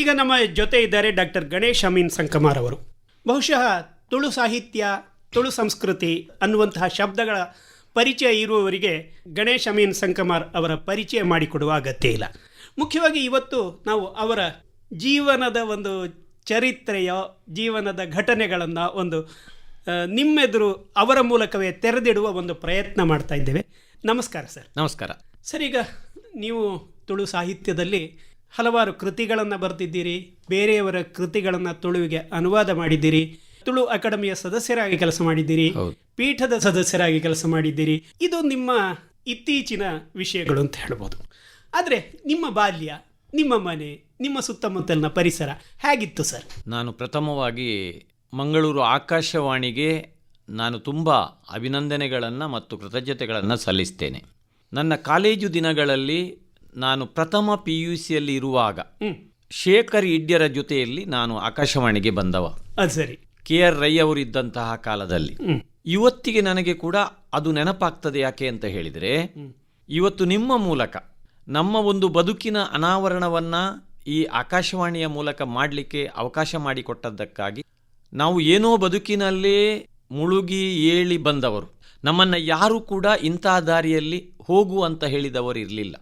ಈಗ ನಮ್ಮ ಜೊತೆ ಇದ್ದಾರೆ ಡಾಕ್ಟರ್ ಗಣೇಶ್ ಅಮೀನ್ ಸಂಕಮಾರ್ ಅವರು. ಬಹುಶಃ ತುಳು ಸಾಹಿತ್ಯ ತುಳು ಸಂಸ್ಕೃತಿ ಅನ್ನುವಂತಹ ಶಬ್ದಗಳ ಪರಿಚಯ ಇರುವವರಿಗೆ ಗಣೇಶ್ ಅಮೀನ್ ಸಂಕಮಾರ್ ಅವರ ಪರಿಚಯ ಮಾಡಿಕೊಡುವ ಅಗತ್ಯ ಇಲ್ಲ. ಮುಖ್ಯವಾಗಿ ಇವತ್ತು ನಾವು ಅವರ ಜೀವನದ ಒಂದು ಚರಿತ್ರೆಯ ಜೀವನದ ಘಟನೆಗಳನ್ನು ಒಂದು ನಿಮ್ಮೆದುರು ಅವರ ಮೂಲಕವೇ ತೆರೆದಿಡುವ ಒಂದು ಪ್ರಯತ್ನ ಮಾಡ್ತಾ ಇದ್ದೇವೆ. ನಮಸ್ಕಾರ ಸರ್. ನಮಸ್ಕಾರ. ಸರ್ ಈಗ ನೀವು ತುಳು ಸಾಹಿತ್ಯದಲ್ಲಿ ಹಲವಾರು ಕೃತಿಗಳನ್ನು ಬರೆದಿದ್ದೀರಿ ಬೇರೆಯವರ ಕೃತಿಗಳನ್ನು ತುಳುವಿಗೆ ಅನುವಾದ ಮಾಡಿದ್ದೀರಿ ತುಳು ಅಕಾಡೆಮಿಯ ಸದಸ್ಯರಾಗಿ ಕೆಲಸ ಮಾಡಿದ್ದೀರಿ ಪೀಠದ ಸದಸ್ಯರಾಗಿ ಕೆಲಸ ಮಾಡಿದ್ದೀರಿ. ಇದು ನಿಮ್ಮ ಇತ್ತೀಚಿನ ವಿಷಯಗಳು ಅಂತ ಹೇಳ್ಬೋದು. ಆದರೆ ನಿಮ್ಮ ಬಾಲ್ಯ ನಿಮ್ಮ ಮನೆ ನಿಮ್ಮ ಸುತ್ತಮುತ್ತಲಿನ ಪರಿಸರ ಹೇಗಿತ್ತು ಸರ್? ನಾನು ಪ್ರಥಮವಾಗಿ ಮಂಗಳೂರು ಆಕಾಶವಾಣಿಗೆ ನಾನು ತುಂಬ ಅಭಿನಂದನೆಗಳನ್ನು ಮತ್ತು ಕೃತಜ್ಞತೆಗಳನ್ನು ಸಲ್ಲಿಸ್ತೇನೆ. ನನ್ನ ಕಾಲೇಜು ದಿನಗಳಲ್ಲಿ ನಾನು ಪ್ರಥಮ ಪಿ ಯು ಸಿಯಲ್ಲಿ ಇರುವಾಗ ಶೇಖರ್ ಇಡ್ಯರ ಜೊತೆಯಲ್ಲಿ ನಾನು ಆಕಾಶವಾಣಿಗೆ ಬಂದವ. ಅದು ಸರಿ. ಕೆ ಆರ್ ರೈ ಅವರಿದ್ದಂತಹ ಕಾಲದಲ್ಲಿ. ಇವತ್ತಿಗೆ ನನಗೆ ಕೂಡ ಅದು ನೆನಪಾಗ್ತದೆ ಯಾಕೆ ಅಂತ ಹೇಳಿದರೆ ಇವತ್ತು ನಿಮ್ಮ ಮೂಲಕ ನಮ್ಮ ಒಂದು ಬದುಕಿನ ಅನಾವರಣವನ್ನು ಈ ಆಕಾಶವಾಣಿಯ ಮೂಲಕ ಮಾಡಲಿಕ್ಕೆ ಅವಕಾಶ ಮಾಡಿಕೊಟ್ಟದ್ದಕ್ಕಾಗಿ ನಾವು ಏನೋ ಬದುಕಿನಲ್ಲೇ ಮುಳುಗಿ ಏಳಿ ಬಂದವರು. ನಮ್ಮನ್ನು ಯಾರೂ ಕೂಡ ಇಂಥ ದಾರಿಯಲ್ಲಿ ಹೋಗು ಅಂತ ಹೇಳಿದವರು ಇರಲಿಲ್ಲ.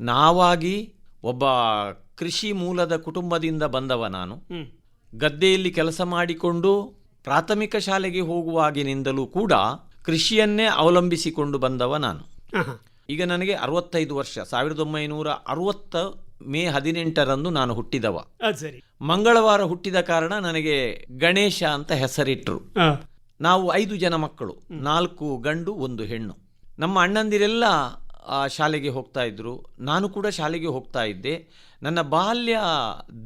ನಾವಾಗಿ ಒಬ್ಬ ಕೃಷಿ ಮೂಲದ ಕುಟುಂಬದಿಂದ ಬಂದವ ನಾನು. ಗದ್ದೆಯಲ್ಲಿ ಕೆಲಸ ಮಾಡಿಕೊಂಡು ಪ್ರಾಥಮಿಕ ಶಾಲೆಗೆ ಹೋಗುವಾಗಿನಿಂದಲೂ ಕೂಡ ಕೃಷಿಯನ್ನೇ ಅವಲಂಬಿಸಿಕೊಂಡು ಬಂದವ ನಾನು. ಈಗ ನನಗೆ ಅರವತ್ತೈದು ವರ್ಷ. ಸಾವಿರದ ಒಂಬೈನೂರ ಅರವತ್ತ ಮೇ ಹದಿನೆಂಟರಂದು ನಾನು ಹುಟ್ಟಿದವ. ಸರಿ. ಮಂಗಳವಾರ ಹುಟ್ಟಿದ ಕಾರಣ ನನಗೆ ಗಣೇಶ ಅಂತ ಹೆಸರಿಟ್ಟರು ನಾವು ಐದು ಜನ ಮಕ್ಕಳು. ನಾಲ್ಕು ಗಂಡು ಒಂದು ಹೆಣ್ಣು. ನಮ್ಮ ಅಣ್ಣಂದಿರೆಲ್ಲ ಶಾಲೆಗೆ ಹೋಗ್ತಾ ಇದ್ದರು ನಾನು ಕೂಡ ಶಾಲೆಗೆ ಹೋಗ್ತಾ ಇದ್ದೆ. ನನ್ನ ಬಾಲ್ಯ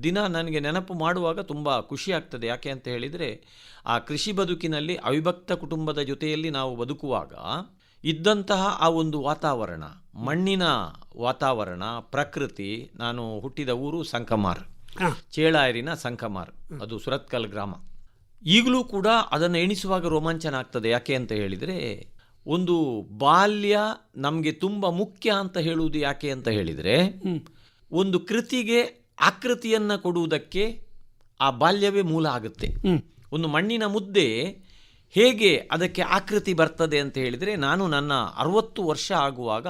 ದಿನ ನನಗೆ ನೆನಪು ಮಾಡುವಾಗ ತುಂಬ ಖುಷಿ ಆಗ್ತದೆ. ಯಾಕೆ ಅಂತ ಹೇಳಿದರೆ ಆ ಕೃಷಿ ಬದುಕಿನಲ್ಲಿ ಅವಿಭಕ್ತ ಕುಟುಂಬದ ಜೊತೆಯಲ್ಲಿ ನಾವು ಬದುಕುವಾಗ ಇದ್ದಂತಹ ಆ ಒಂದು ವಾತಾವರಣ ಮಣ್ಣಿನ ವಾತಾವರಣ ಪ್ರಕೃತಿ ನಾನು ಹುಟ್ಟಿದ ಊರು ಸಂಕಮಾರ್. ಚೇಳಾಯರಿನ ಸಂಕಮಾರ್. ಅದು ಸುರತ್ಕಲ್ ಗ್ರಾಮ. ಈಗಲೂ ಕೂಡ ಅದನ್ನು ಎಣಿಸುವಾಗ ರೋಮಾಂಚನ ಆಗ್ತದೆ. ಯಾಕೆ ಅಂತ ಹೇಳಿದರೆ ಒಂದು ಬಾಲ್ಯ ನಮಗೆ ತುಂಬ ಮುಖ್ಯ ಅಂತ ಹೇಳುವುದು ಯಾಕೆ ಅಂತ ಹೇಳಿದರೆ. ಒಂದು ಕೃತಿಗೆ ಆಕೃತಿಯನ್ನು ಕೊಡುವುದಕ್ಕೆ ಆ ಬಾಲ್ಯವೇ ಮೂಲ ಆಗುತ್ತೆ. ಒಂದು ಮಣ್ಣಿನ ಮುದ್ದೆ ಹೇಗೆ ಅದಕ್ಕೆ ಆಕೃತಿ ಬರ್ತದೆ ಅಂತ ಹೇಳಿದರೆ ನಾನು ನನ್ನ ಅರವತ್ತು ವರ್ಷ ಆಗುವಾಗ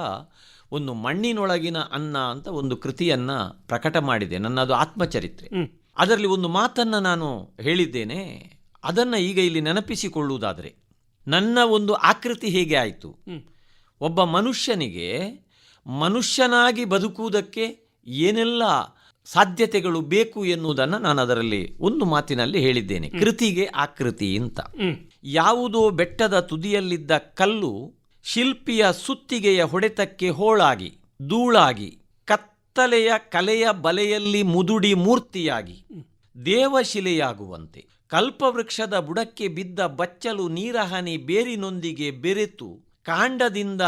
ಒಂದು ಮಣ್ಣಿನೊಳಗಿನ ಅನ್ನ ಅಂತ ಒಂದು ಕೃತಿಯನ್ನು ಪ್ರಕಟ ಮಾಡಿದೆ ನನ್ನದು ಆತ್ಮಚರಿತ್ರೆ. ಅದರಲ್ಲಿ ಒಂದು ಮಾತನ್ನು ನಾನು ಹೇಳಿದ್ದೇನೆ ಅದನ್ನು ಈಗ ಇಲ್ಲಿ ನೆನಪಿಸಿಕೊಳ್ಳುವುದಾದರೆ ನನ್ನ ಒಂದು ಆಕೃತಿ ಹೇಗೆ ಆಯಿತು? ಒಬ್ಬ ಮನುಷ್ಯನಿಗೆ ಮನುಷ್ಯನಾಗಿ ಬದುಕುವುದಕ್ಕೆ ಏನೆಲ್ಲ ಸಾಧ್ಯತೆಗಳು ಬೇಕು ಎನ್ನುವುದನ್ನು ನಾನು ಅದರಲ್ಲಿ ಒಂದು ಮಾತಿನಲ್ಲಿ ಹೇಳಿದ್ದೇನೆ. ಕೃತಿಗೆ ಆಕೃತಿ ಅಂತ. ಯಾವುದೋ ಬೆಟ್ಟದ ತುದಿಯಲ್ಲಿದ್ದ ಕಲ್ಲು ಶಿಲ್ಪಿಯ ಸುತ್ತಿಗೆಯ ಹೊಡೆತಕ್ಕೆ ಹೋಳಾಗಿ ಧೂಳಾಗಿ ಕತ್ತಲೆಯ ಕಲೆಯ ಬಲೆಯಲ್ಲಿ ಮುದುಡಿ ಮೂರ್ತಿಯಾಗಿ ದೇವಶಿಲೆಯಾಗುವಂತೆ. ಕಲ್ಪವೃಕ್ಷದ ಬುಡಕ್ಕೆ ಬಿದ್ದ ಬಚ್ಚಲು ನೀರಹನಿ ಬೇರಿನೊಂದಿಗೆ ಬೆರೆತು ಕಾಂಡದಿಂದ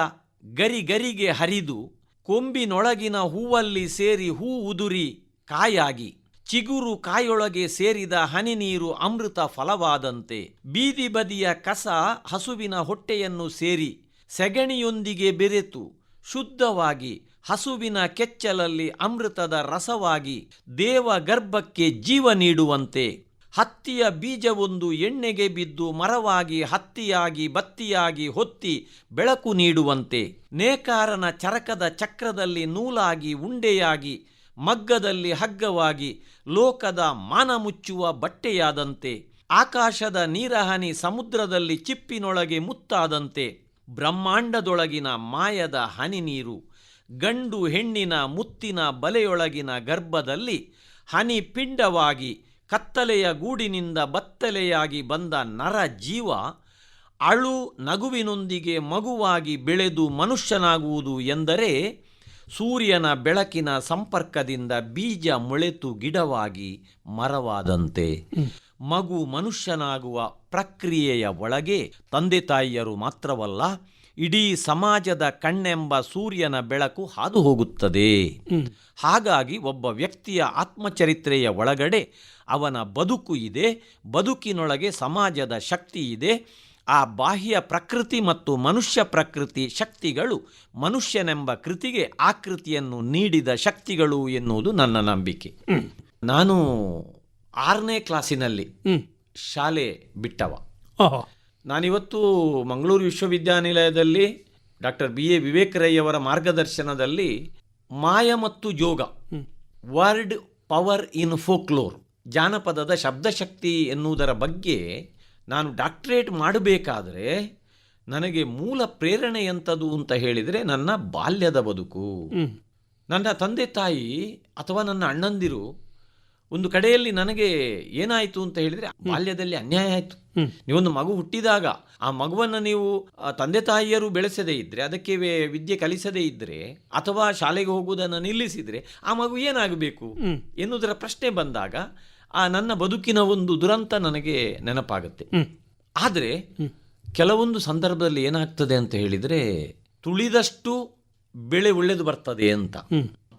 ಗರಿ ಗರಿಗೆ ಹರಿದು ಕೊಂಬಿನೊಳಗಿನ ಹೂವಲ್ಲಿ ಸೇರಿ ಹೂ ಉದುರಿ ಕಾಯಾಗಿ. ಚಿಗುರು ಕಾಯೊಳಗೆ ಸೇರಿದ ಹನಿ ನೀರು ಅಮೃತ ಫಲವಾದಂತೆ ಬೀದಿ ಬದಿಯ ಕಸ ಹಸುವಿನ ಹೊಟ್ಟೆಯನ್ನು ಸೇರಿ ಸೆಗಣಿಯೊಂದಿಗೆ ಬೆರೆತು ಶುದ್ಧವಾಗಿ ಹಸುವಿನ ಕೆಚ್ಚಲಲ್ಲಿ ಅಮೃತದ ರಸವಾಗಿ ದೇವ ಗರ್ಭಕ್ಕೆ ಜೀವ ನೀಡುವಂತೆ ಹತ್ತಿಯ ಬೀಜವೊಂದು ಎಣ್ಣೆಗೆ ಬಿದ್ದು ಮರವಾಗಿ ಹತ್ತಿಯಾಗಿ ಬತ್ತಿಯಾಗಿ ಹೊತ್ತಿ ಬೆಳಕು ನೀಡುವಂತೆ ನೇಕಾರನ ಚರಕದ ಚಕ್ರದಲ್ಲಿ ನೂಲಾಗಿ ಉಂಡೆಯಾಗಿ ಮಗ್ಗದಲ್ಲಿ ಹಗ್ಗವಾಗಿ ಲೋಕದ ಮಾನ ಮುಚ್ಚುವ ಬಟ್ಟೆಯಾದಂತೆ ಆಕಾಶದ ನೀರಹನಿ ಸಮುದ್ರದಲ್ಲಿ ಚಿಪ್ಪಿನೊಳಗೆ ಮುತ್ತಾದಂತೆ ಬ್ರಹ್ಮಾಂಡದೊಳಗಿನ ಮಾಯದ ಹನಿ ನೀರು ಗಂಡು ಹೆಣ್ಣಿನ ಮುತ್ತಿನ ಬಲೆಯೊಳಗಿನ ಗರ್ಭದಲ್ಲಿ ಹನಿ ಪಿಂಡವಾಗಿ ಕತ್ತಲೆಯ ಗೂಡಿನಿಂದ ಬತ್ತಲೆಯಾಗಿ ಬಂದ ನರ ಜೀವ ಅಳು ನಗುವಿನೊಂದಿಗೆ ಮಗುವಾಗಿ ಬೆಳೆದು ಮನುಷ್ಯನಾಗುವುದು ಎಂದರೆ ಸೂರ್ಯನ ಬೆಳಕಿನ ಸಂಪರ್ಕದಿಂದ ಬೀಜ ಮೊಳೆತು ಗಿಡವಾಗಿ ಮರವಾದಂತೆ. ಮಗು ಮನುಷ್ಯನಾಗುವ ಪ್ರಕ್ರಿಯೆಯ ಒಳಗೆ ತಂದೆ ತಾಯಿಯರು ಮಾತ್ರವಲ್ಲ ಇಡೀ ಸಮಾಜದ ಕಣ್ಣೆಂಬ ಸೂರ್ಯನ ಬೆಳಕು ಹಾದು ಹೋಗುತ್ತದೆ ಹಾಗಾಗಿ ಒಬ್ಬ ವ್ಯಕ್ತಿಯ ಆತ್ಮಚರಿತ್ರೆಯ ಒಳಗಡೆ ಅವನ ಬದುಕು ಇದೆ ಬದುಕಿನೊಳಗೆ ಸಮಾಜದ ಶಕ್ತಿ ಇದೆ ಆ ಬಾಹ್ಯ ಪ್ರಕೃತಿ ಮತ್ತು ಮನುಷ್ಯ ಪ್ರಕೃತಿ ಶಕ್ತಿಗಳು ಮನುಷ್ಯನೆಂಬ ಕೃತಿಗೆ ಆಕೃತಿಯನ್ನು ನೀಡಿದ ಶಕ್ತಿಗಳು ಎನ್ನುವುದು ನನ್ನ ನಂಬಿಕೆ. ನಾನು ಆರನೇ ಕ್ಲಾಸಿನಲ್ಲಿ ಶಾಲೆ ಬಿಟ್ಟವ. ನಾನಿವತ್ತು ಮಂಗಳೂರು ವಿಶ್ವವಿದ್ಯಾನಿಲಯದಲ್ಲಿ doctor B A Vivek Rai ಅವರ ಮಾರ್ಗದರ್ಶನದಲ್ಲಿ ಮಾಯ ಮತ್ತು ಯೋಗ ವರ್ಡ್ ಪವರ್ ಇನ್ ಫೋಕ್ಲೋರ್ ಜಾನಪದದ ಶಬ್ದಶಕ್ತಿ ಎನ್ನುವುದರ ಬಗ್ಗೆ ನಾನು ಡಾಕ್ಟ್ರೇಟ್ ಮಾಡಬೇಕಾದರೆ ನನಗೆ ಮೂಲ ಪ್ರೇರಣೆ ಎಂಥದ್ದು ಅಂತ ಹೇಳಿದರೆ ನನ್ನ ಬಾಲ್ಯದ ಬದುಕು. ನನ್ನ ತಂದೆ ತಾಯಿ ಅಥವಾ ನನ್ನ ಅಣ್ಣಂದಿರು ಒಂದು ಕಡೆಯಲ್ಲಿ ನನಗೆ ಏನಾಯಿತು ಅಂತ ಹೇಳಿದರೆ ಬಾಲ್ಯದಲ್ಲಿ ಅನ್ಯಾಯ ಆಯಿತು. ನೀವೊಂದು ಮಗು ಹುಟ್ಟಿದಾಗ ಆ ಮಗುವನ್ನು ನೀವು ತಂದೆ ತಾಯಿಯರು ಬೆಳೆಸದೇ ಇದ್ದರೆ ಅದಕ್ಕೆ ವಿದ್ಯೆ ಕಲಿಸದೇ ಇದ್ದರೆ ಅಥವಾ ಶಾಲೆಗೆ ಹೋಗುವುದನ್ನು ನಿಲ್ಲಿಸಿದರೆ ಆ ಮಗು ಏನಾಗಬೇಕು? ಎನ್ನುವುದರ ಪ್ರಶ್ನೆ ಬಂದಾಗ ಆ ನನ್ನ ಬದುಕಿನ ಒಂದು ದುರಂತ ನನಗೆ ನೆನಪಾಗುತ್ತೆ. ಆದರೆ ಕೆಲವೊಂದು ಸಂದರ್ಭದಲ್ಲಿ ಏನಾಗ್ತದೆ ಅಂತ ಹೇಳಿದರೆ ತುಳಿದಷ್ಟು ಬೆಳೆ ಒಳ್ಳೆಯದು ಬರ್ತದೆ ಅಂತ.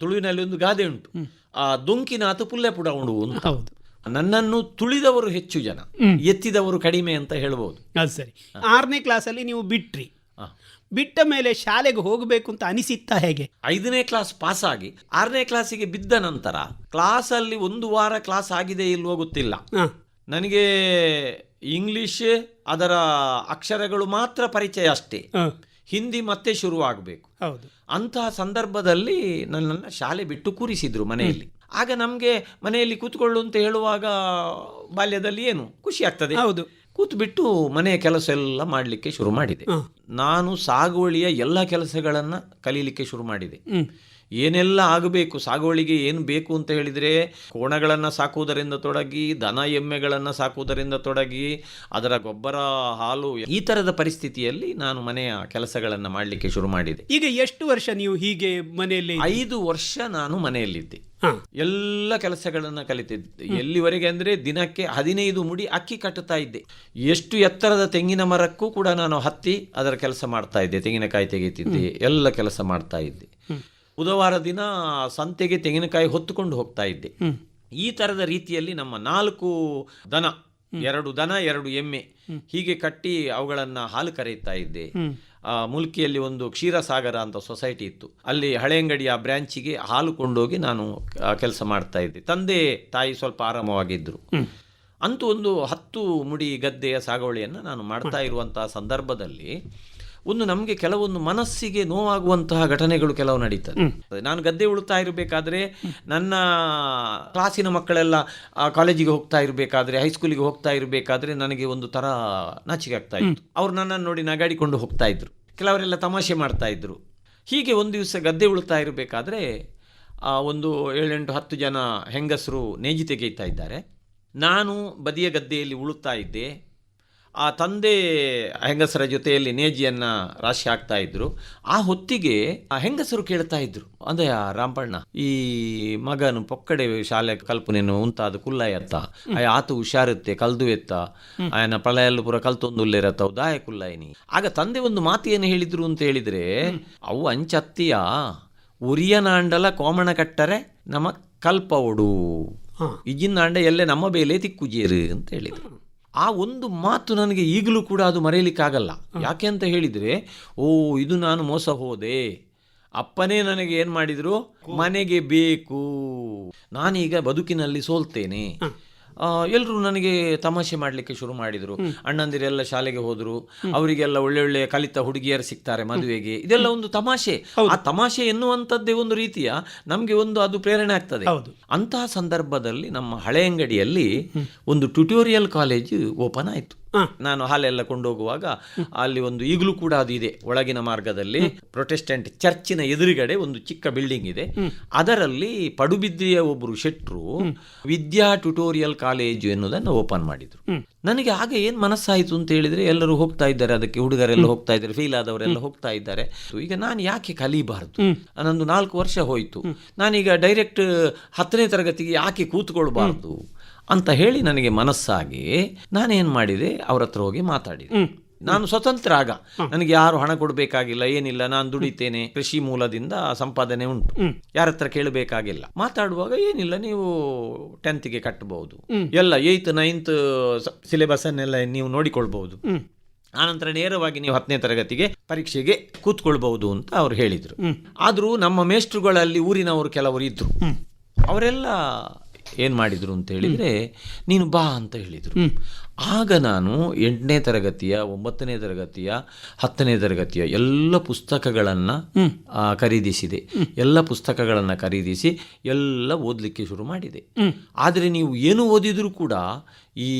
ತುಳುವಿನಲ್ಲಿ ಒಂದು ಗಾದೆ ಉಂಟು. ಆ ದೊಂಕಿನಾತು ಪುಲ್ಲೆ ಪುಡ ಉಂಡು ಅಂತ. ಹೌದು. ನನ್ನನ್ನು ತುಳಿದವರು ಹೆಚ್ಚು ಜನ. ಎತ್ತಿದವರು ಕಡಿಮೆ ಅಂತ ಹೇಳ್ಬೋದು. ಅದು ಸರಿ. ಆರನೇ ಕ್ಲಾಸಲ್ಲಿ ನೀವು ಬಿಟ್ರಿ. ಬಿಟ್ಟ ಮೇಲೆ ಶಾಲೆಗೆ ಹೋಗಬೇಕು ಅಂತ ಅನಿಸಿತ್ತಾ ಹೇಗೆ? ಐದನೇ ಕ್ಲಾಸ್ ಪಾಸ್ ಆಗಿ ಆರನೇ ಕ್ಲಾಸಿಗೆ ಬಿದ್ದ ನಂತರ ಕ್ಲಾಸಲ್ಲಿ ಒಂದು ವಾರ ಕ್ಲಾಸ್ ಆಗಿದೆ ಇಲ್ವೋ ಗೊತ್ತಿಲ್ಲ. ನನಗೆ ಇಂಗ್ಲಿಷ್ ಅದರ ಅಕ್ಷರಗಳು ಮಾತ್ರ ಪರಿಚಯ ಅಷ್ಟೇ. ಹಿಂದಿ ಮತ್ತೆ ಶುರುವಾಗಬೇಕು. ಹೌದು. ಅಂತಹ ಸಂದರ್ಭದಲ್ಲಿ ನನ್ನನ್ನು ಶಾಲೆ ಬಿಟ್ಟು ಕೂರಿಸಿದ್ರು ಮನೆಯಲ್ಲಿ. ಆಗ ನಮಗೆ ಮನೆಯಲ್ಲಿ ಕೂತ್ಕೊಳ್ಳು ಅಂತ ಹೇಳುವಾಗ ಬಾಲ್ಯದಲ್ಲಿ ಏನು ಖುಷಿ ಆಗ್ತದೆ. ಹೌದು. ಕೂತ್ಬಿಟ್ಟು ಮನೆಯ ಕೆಲಸ ಎಲ್ಲ ಮಾಡಲಿಕ್ಕೆ ಶುರು ಮಾಡಿದೆ. ನಾನು ಸಾಗುವಳಿಯ ಎಲ್ಲ ಕೆಲಸಗಳನ್ನು ಕಲೀಲಿಕ್ಕೆ ಶುರು ಮಾಡಿದೆ. ಏನೆಲ್ಲ ಆಗಬೇಕು ಸಾಗುವಳಿಗೆ ಏನು ಬೇಕು ಅಂತ ಹೇಳಿದರೆ ಕೋಣಗಳನ್ನು ಸಾಕುವುದರಿಂದ ತೊಡಗಿ ದನ ಎಮ್ಮೆಗಳನ್ನು ಸಾಕುವುದರಿಂದ ತೊಡಗಿ ಅದರ ಗೊಬ್ಬರ ಹಾಲು ಈ ಥರದ ಪರಿಸ್ಥಿತಿಯಲ್ಲಿ ನಾನು ಮನೆಯ ಕೆಲಸಗಳನ್ನು ಮಾಡಲಿಕ್ಕೆ ಶುರು ಮಾಡಿದೆ. ಈಗ ಎಷ್ಟು ವರ್ಷ ನೀವು ಹೀಗೆ ಮನೆಯಲ್ಲಿ ಐದು ವರ್ಷ ನಾನು ಮನೆಯಲ್ಲಿದ್ದೆ. ಎಲ್ಲ ಕೆಲಸಗಳನ್ನು ಕಲಿತಿದ್ದೆ. ಎಲ್ಲಿವರೆಗೆ ಅಂದರೆ ದಿನಕ್ಕೆ ಹದಿನೈದು ಮುಡಿ ಅಕ್ಕಿ ಕಟ್ಟುತ್ತಾ ಇದ್ದೆ. ಎಷ್ಟು ಎತ್ತರದ ತೆಂಗಿನ ಮರಕ್ಕೂ ಕೂಡ ನಾನು ಹತ್ತಿ ಅದರ ಕೆಲಸ ಮಾಡ್ತಾ ಇದ್ದೆ. ತೆಂಗಿನಕಾಯಿ ತೆಗಿತಿದ್ದೆ. ಎಲ್ಲ ಕೆಲಸ ಮಾಡ್ತಾ ಇದ್ದೆ. ಬುಧವಾರ ದಿನ ಸಂತೆಗೆ ತೆಂಗಿನಕಾಯಿ ಹೊತ್ತುಕೊಂಡು ಹೋಗ್ತಾ ಇದ್ದೆ. ಈ ಥರದ ರೀತಿಯಲ್ಲಿ ನಮ್ಮ ನಾಲ್ಕು ದನ ಎರಡು ದನ ಎರಡು ಎಮ್ಮೆ ಹೀಗೆ ಕಟ್ಟಿ ಅವುಗಳನ್ನು ಹಾಲು ಕರೆಯುತ್ತಾ ಇದ್ದೆ. ಮುಲ್ಕಿಯಲ್ಲಿ ಒಂದು ಕ್ಷೀರಸಾಗರ ಅಂತ ಸೊಸೈಟಿ ಇತ್ತು. ಅಲ್ಲಿ ಹಳೆಯಂಗಡಿಯ ಬ್ರ್ಯಾಂಚಿಗೆ ಹಾಲು ಕೊಂಡೋಗಿ ನಾನು ಕೆಲಸ ಮಾಡ್ತಾ ಇದ್ದೆ. ತಂದೆ ತಾಯಿ ಸ್ವಲ್ಪ ಆರಾಮವಾಗಿದ್ದರು. ಅಂತೂ ಒಂದು ಹತ್ತು ಮುಡಿ ಗದ್ದೆಯ ಸಾಗುವಳಿಯನ್ನು ನಾನು ಮಾಡ್ತಾ. ಇರುವಂತಹ ಸಂದರ್ಭದಲ್ಲಿ ಒಂದು ನಮಗೆ ಕೆಲವೊಂದು ಮನಸ್ಸಿಗೆ ನೋವಾಗುವಂತಹ ಘಟನೆಗಳು ಕೆಲವು ನಡೀತದೆ. ನಾನು ಗದ್ದೆ ಉಳುತ್ತಾ ಇರಬೇಕಾದ್ರೆ ನನ್ನ ಕ್ಲಾಸಿನ ಮಕ್ಕಳೆಲ್ಲ ಕಾಲೇಜಿಗೆ ಹೋಗ್ತಾ ಇರಬೇಕಾದ್ರೆ ಹೈಸ್ಕೂಲಿಗೆ ಹೋಗ್ತಾ ಇರಬೇಕಾದ್ರೆ ನನಗೆ ಒಂದು ತರ ನಾಚಿಕೆ ಆಗ್ತಾ ಇತ್ತು. ಅವ್ರು ನನ್ನನ್ನು ನೋಡಿ ನಗಾಡಿಕೊಂಡು ಹೋಗ್ತಾ ಇದ್ರು. ಕೆಲವರೆಲ್ಲ ತಮಾಷೆ ಮಾಡ್ತಾ ಇದ್ರು. ಹೀಗೆ ಒಂದು ದಿವಸ ಗದ್ದೆ ಉಳುತ್ತಾ ಇರಬೇಕಾದ್ರೆ ಒಂದು ಏಳೆಂಟು ಹತ್ತು ಜನ ಹೆಂಗಸರು ನೇಜಿ ತೆಗೆಯುತ್ತಾ ಇದ್ದಾರೆ. ನಾನು ಬದಿಯ ಗದ್ದೆಯಲ್ಲಿ ಉಳುತ್ತಾ ಇದ್ದೆ. ಆ ತಂದೆ ಹೆಂಗಸರ ಜೊತೆಯಲ್ಲಿ ನೇಜಿಯನ್ನು ರಾಶಿ ಹಾಕ್ತಾ ಇದ್ರು. ಆ ಹೊತ್ತಿಗೆ ಆ ಹೆಂಗಸರು ಕೇಳ್ತಾ ಇದ್ರು ಅಂದ್ರೆ ರಾಮಪಣ್ಣ ಈ ಮಗನು ಪೊಕ್ಕಡೆ ಶಾಲೆ ಕಲ್ಪನೆಯನ್ನು ಉಂಟಾದ ಕುಲ್ಲ ಎತ್ತ ಆತು ಹುಷಾರುತ್ತೆ ಕಲ್ದು ಎತ್ತ. ಆಯನ ಪಳೆಯಲ್ಲೂ ಪುರ ಕಲ್ತೊಂದುಲ್ಲೇರತ್ತ ದಾಯ ಕುಲ್ಲಾಯಿನಿ ಆಗ ತಂದೆ ಒಂದು ಮಾತು ಏನು ಹೇಳಿದ್ರು ಅಂತ ಹೇಳಿದ್ರೆ ಅವು ಅಂಚತ್ತಿಯ? ಉರಿಯನಾಂಡಲ ಕೋಮಣ ಕಟ್ಟರೆ ನಮ್ಮ ಕಲ್ಪ ಈಗಿನ ಇಜಿನ್ನಾಂಡ ಎಲ್ಲೇ ನಮ್ಮ ಬೇಲೆ ತಿಕ್ಕುಜೇರು ಅಂತ ಹೇಳಿದರು. ಆ ಒಂದು ಮಾತು ನನಗೆ ಈಗಲೂ ಕೂಡ ಅದು ಮರೆಯಲಿಕ್ಕಾಗಲ್ಲ. ಯಾಕೆ ಅಂತ ಹೇಳಿದರೆ ಓ ಇದು ನಾನು ಮೋಸ ಹೋದೆ. ಅಪ್ಪನೇ ನನಗೆ ಏನು ಮಾಡಿದರು? ಮನೆಗೆ ಬೇಕು. ನಾನೀಗ ಬದುಕಿನಲ್ಲಿ ಸೋಲ್ತೇನೆ. ಎಲ್ಲರೂ ನನಗೆ ತಮಾಷೆ ಮಾಡಲಿಕ್ಕೆ ಶುರು ಮಾಡಿದರು. ಅಣ್ಣಂದಿರೆಲ್ಲ ಶಾಲೆಗೆ ಹೋದರು. ಅವರಿಗೆಲ್ಲ ಒಳ್ಳೆ ಒಳ್ಳೆ ಕಲಿತ ಹುಡುಗಿಯರು ಸಿಗ್ತಾರೆ ಮದುವೆಗೆ. ಇದೆಲ್ಲ ಒಂದು ತಮಾಷೆ. ಆ ತಮಾಷೆ ಎನ್ನುವಂಥದ್ದೇ ಒಂದು ರೀತಿಯ ನಮಗೆ ಒಂದು ಅದು ಪ್ರೇರಣೆ ಆಗ್ತದೆ. ಹೌದು. ಅಂತಹ ಸಂದರ್ಭದಲ್ಲಿ ನಮ್ಮ ಹಳೆ ಅಂಗಡಿಯಲ್ಲಿ ಒಂದು ಟ್ಯುಟೋರಿಯಲ್ ಕಾಲೇಜ್ ಓಪನ್ ಆಯಿತು. ನಾನು ಹಾಲೆಲ್ಲ ಕೊಂಡೋಗುವಾಗ ಅಲ್ಲಿ ಒಂದು ಈಗಲೂ ಕೂಡ ಅದು ಇದೆ. ಒಳಗಿನ ಮಾರ್ಗದಲ್ಲಿ ಪ್ರೊಟೆಸ್ಟೆಂಟ್ ಚರ್ಚಿನ ಎದುರುಗಡೆ ಒಂದು ಚಿಕ್ಕ ಬಿಲ್ಡಿಂಗ್ ಇದೆ. ಅದರಲ್ಲಿ ಪಡುಬಿದ್ರಿಯ ಒಬ್ಬರು ಶೆಟ್ರು ವಿದ್ಯಾ ಟ್ಯುಟೋರಿಯಲ್ ಕಾಲೇಜು ಎನ್ನುವುದನ್ನು ಓಪನ್ ಮಾಡಿದ್ರು. ನನಗೆ ಆಗ ಏನು ಮನಸ್ಸಾಯಿತು ಅಂತ ಹೇಳಿದರೆ ಎಲ್ಲರೂ ಹೋಗ್ತಾ ಇದ್ದಾರೆ. ಅದಕ್ಕೆ ಹುಡುಗರೆಲ್ಲ ಹೋಗ್ತಾ ಇದ್ದಾರೆ. ಫೀಲ್ ಆದವರೆಲ್ಲ ಹೋಗ್ತಾ ಇದ್ದಾರೆ. ಈಗ ನಾನು ಯಾಕೆ ಕಲಿಬಾರ್ದು? ನನ್ನೊಂದು ನಾಲ್ಕು ವರ್ಷ ಹೋಯಿತು. ನಾನೀಗ ಡೈರೆಕ್ಟ್ ಹತ್ತನೇ ತರಗತಿಗೆ ಯಾಕೆ ಕೂತ್ಕೊಳ್ಬಾರ್ದು? ಅಂತ ಹೇಳಿ ನನಗೆ ಮನಸ್ಸಾಗಿ ನಾನೇನು ಮಾಡಿದೆ? ಅವ್ರ ಹತ್ರ ಹೋಗಿ ಮಾತಾಡಿದೆ. ನಾನು ಸ್ವತಂತ್ರ ಆಗ. ನನಗೆ ಯಾರು ಹಣ ಕೊಡಬೇಕಾಗಿಲ್ಲ ಏನಿಲ್ಲ ನಾನು ದುಡಿತೇನೆ. ಕೃಷಿ ಮೂಲದಿಂದ ಸಂಪಾದನೆ ಉಂಟು. ಯಾರ ಹತ್ರ ಕೇಳಬೇಕಾಗಿಲ್ಲ. ಮಾತಾಡುವಾಗ ಏನಿಲ್ಲ ನೀವು ಟೆಂತ್ಗೆ ಕಟ್ಟಬಹುದು ಎಲ್ಲ ಏಯ್ತ್ ನೈನ್ತ್ ಸಿಲೆಬಸ್ ಅನ್ನೆಲ್ಲ ನೀವು ನೋಡಿಕೊಳ್ಬಹುದು. ಆನಂತರ ನೇರವಾಗಿ ನೀವು ಹತ್ತನೇ ತರಗತಿಗೆ ಪರೀಕ್ಷೆಗೆ ಕೂತ್ಕೊಳ್ಬಹುದು ಅಂತ ಅವ್ರು ಹೇಳಿದರು. ಆದರೂ ನಮ್ಮ ಮೇಷ್ಟ್ರುಗಳಲ್ಲಿ ಊರಿನವರು ಕೆಲವರು ಇದ್ರು. ಅವರೆಲ್ಲ ಏನು ಮಾಡಿದರು ಅಂತ ಹೇಳಿದರೆ ನೀನು ಬಾ ಅಂತ ಹೇಳಿದರು. ಆಗ ನಾನು ಎಂಟನೇ ತರಗತಿಯ ಒಂಬತ್ತನೇ ತರಗತಿಯ ಹತ್ತನೇ ತರಗತಿಯ ಎಲ್ಲ ಪುಸ್ತಕಗಳನ್ನು ಖರೀದಿಸಿದೆ. ಎಲ್ಲ ಪುಸ್ತಕಗಳನ್ನು ಖರೀದಿಸಿ ಎಲ್ಲ ಓದಲಿಕ್ಕೆ ಶುರು ಮಾಡಿದೆ. ಆದರೆ ನೀವು ಏನು ಓದಿದರೂ ಕೂಡ ಈ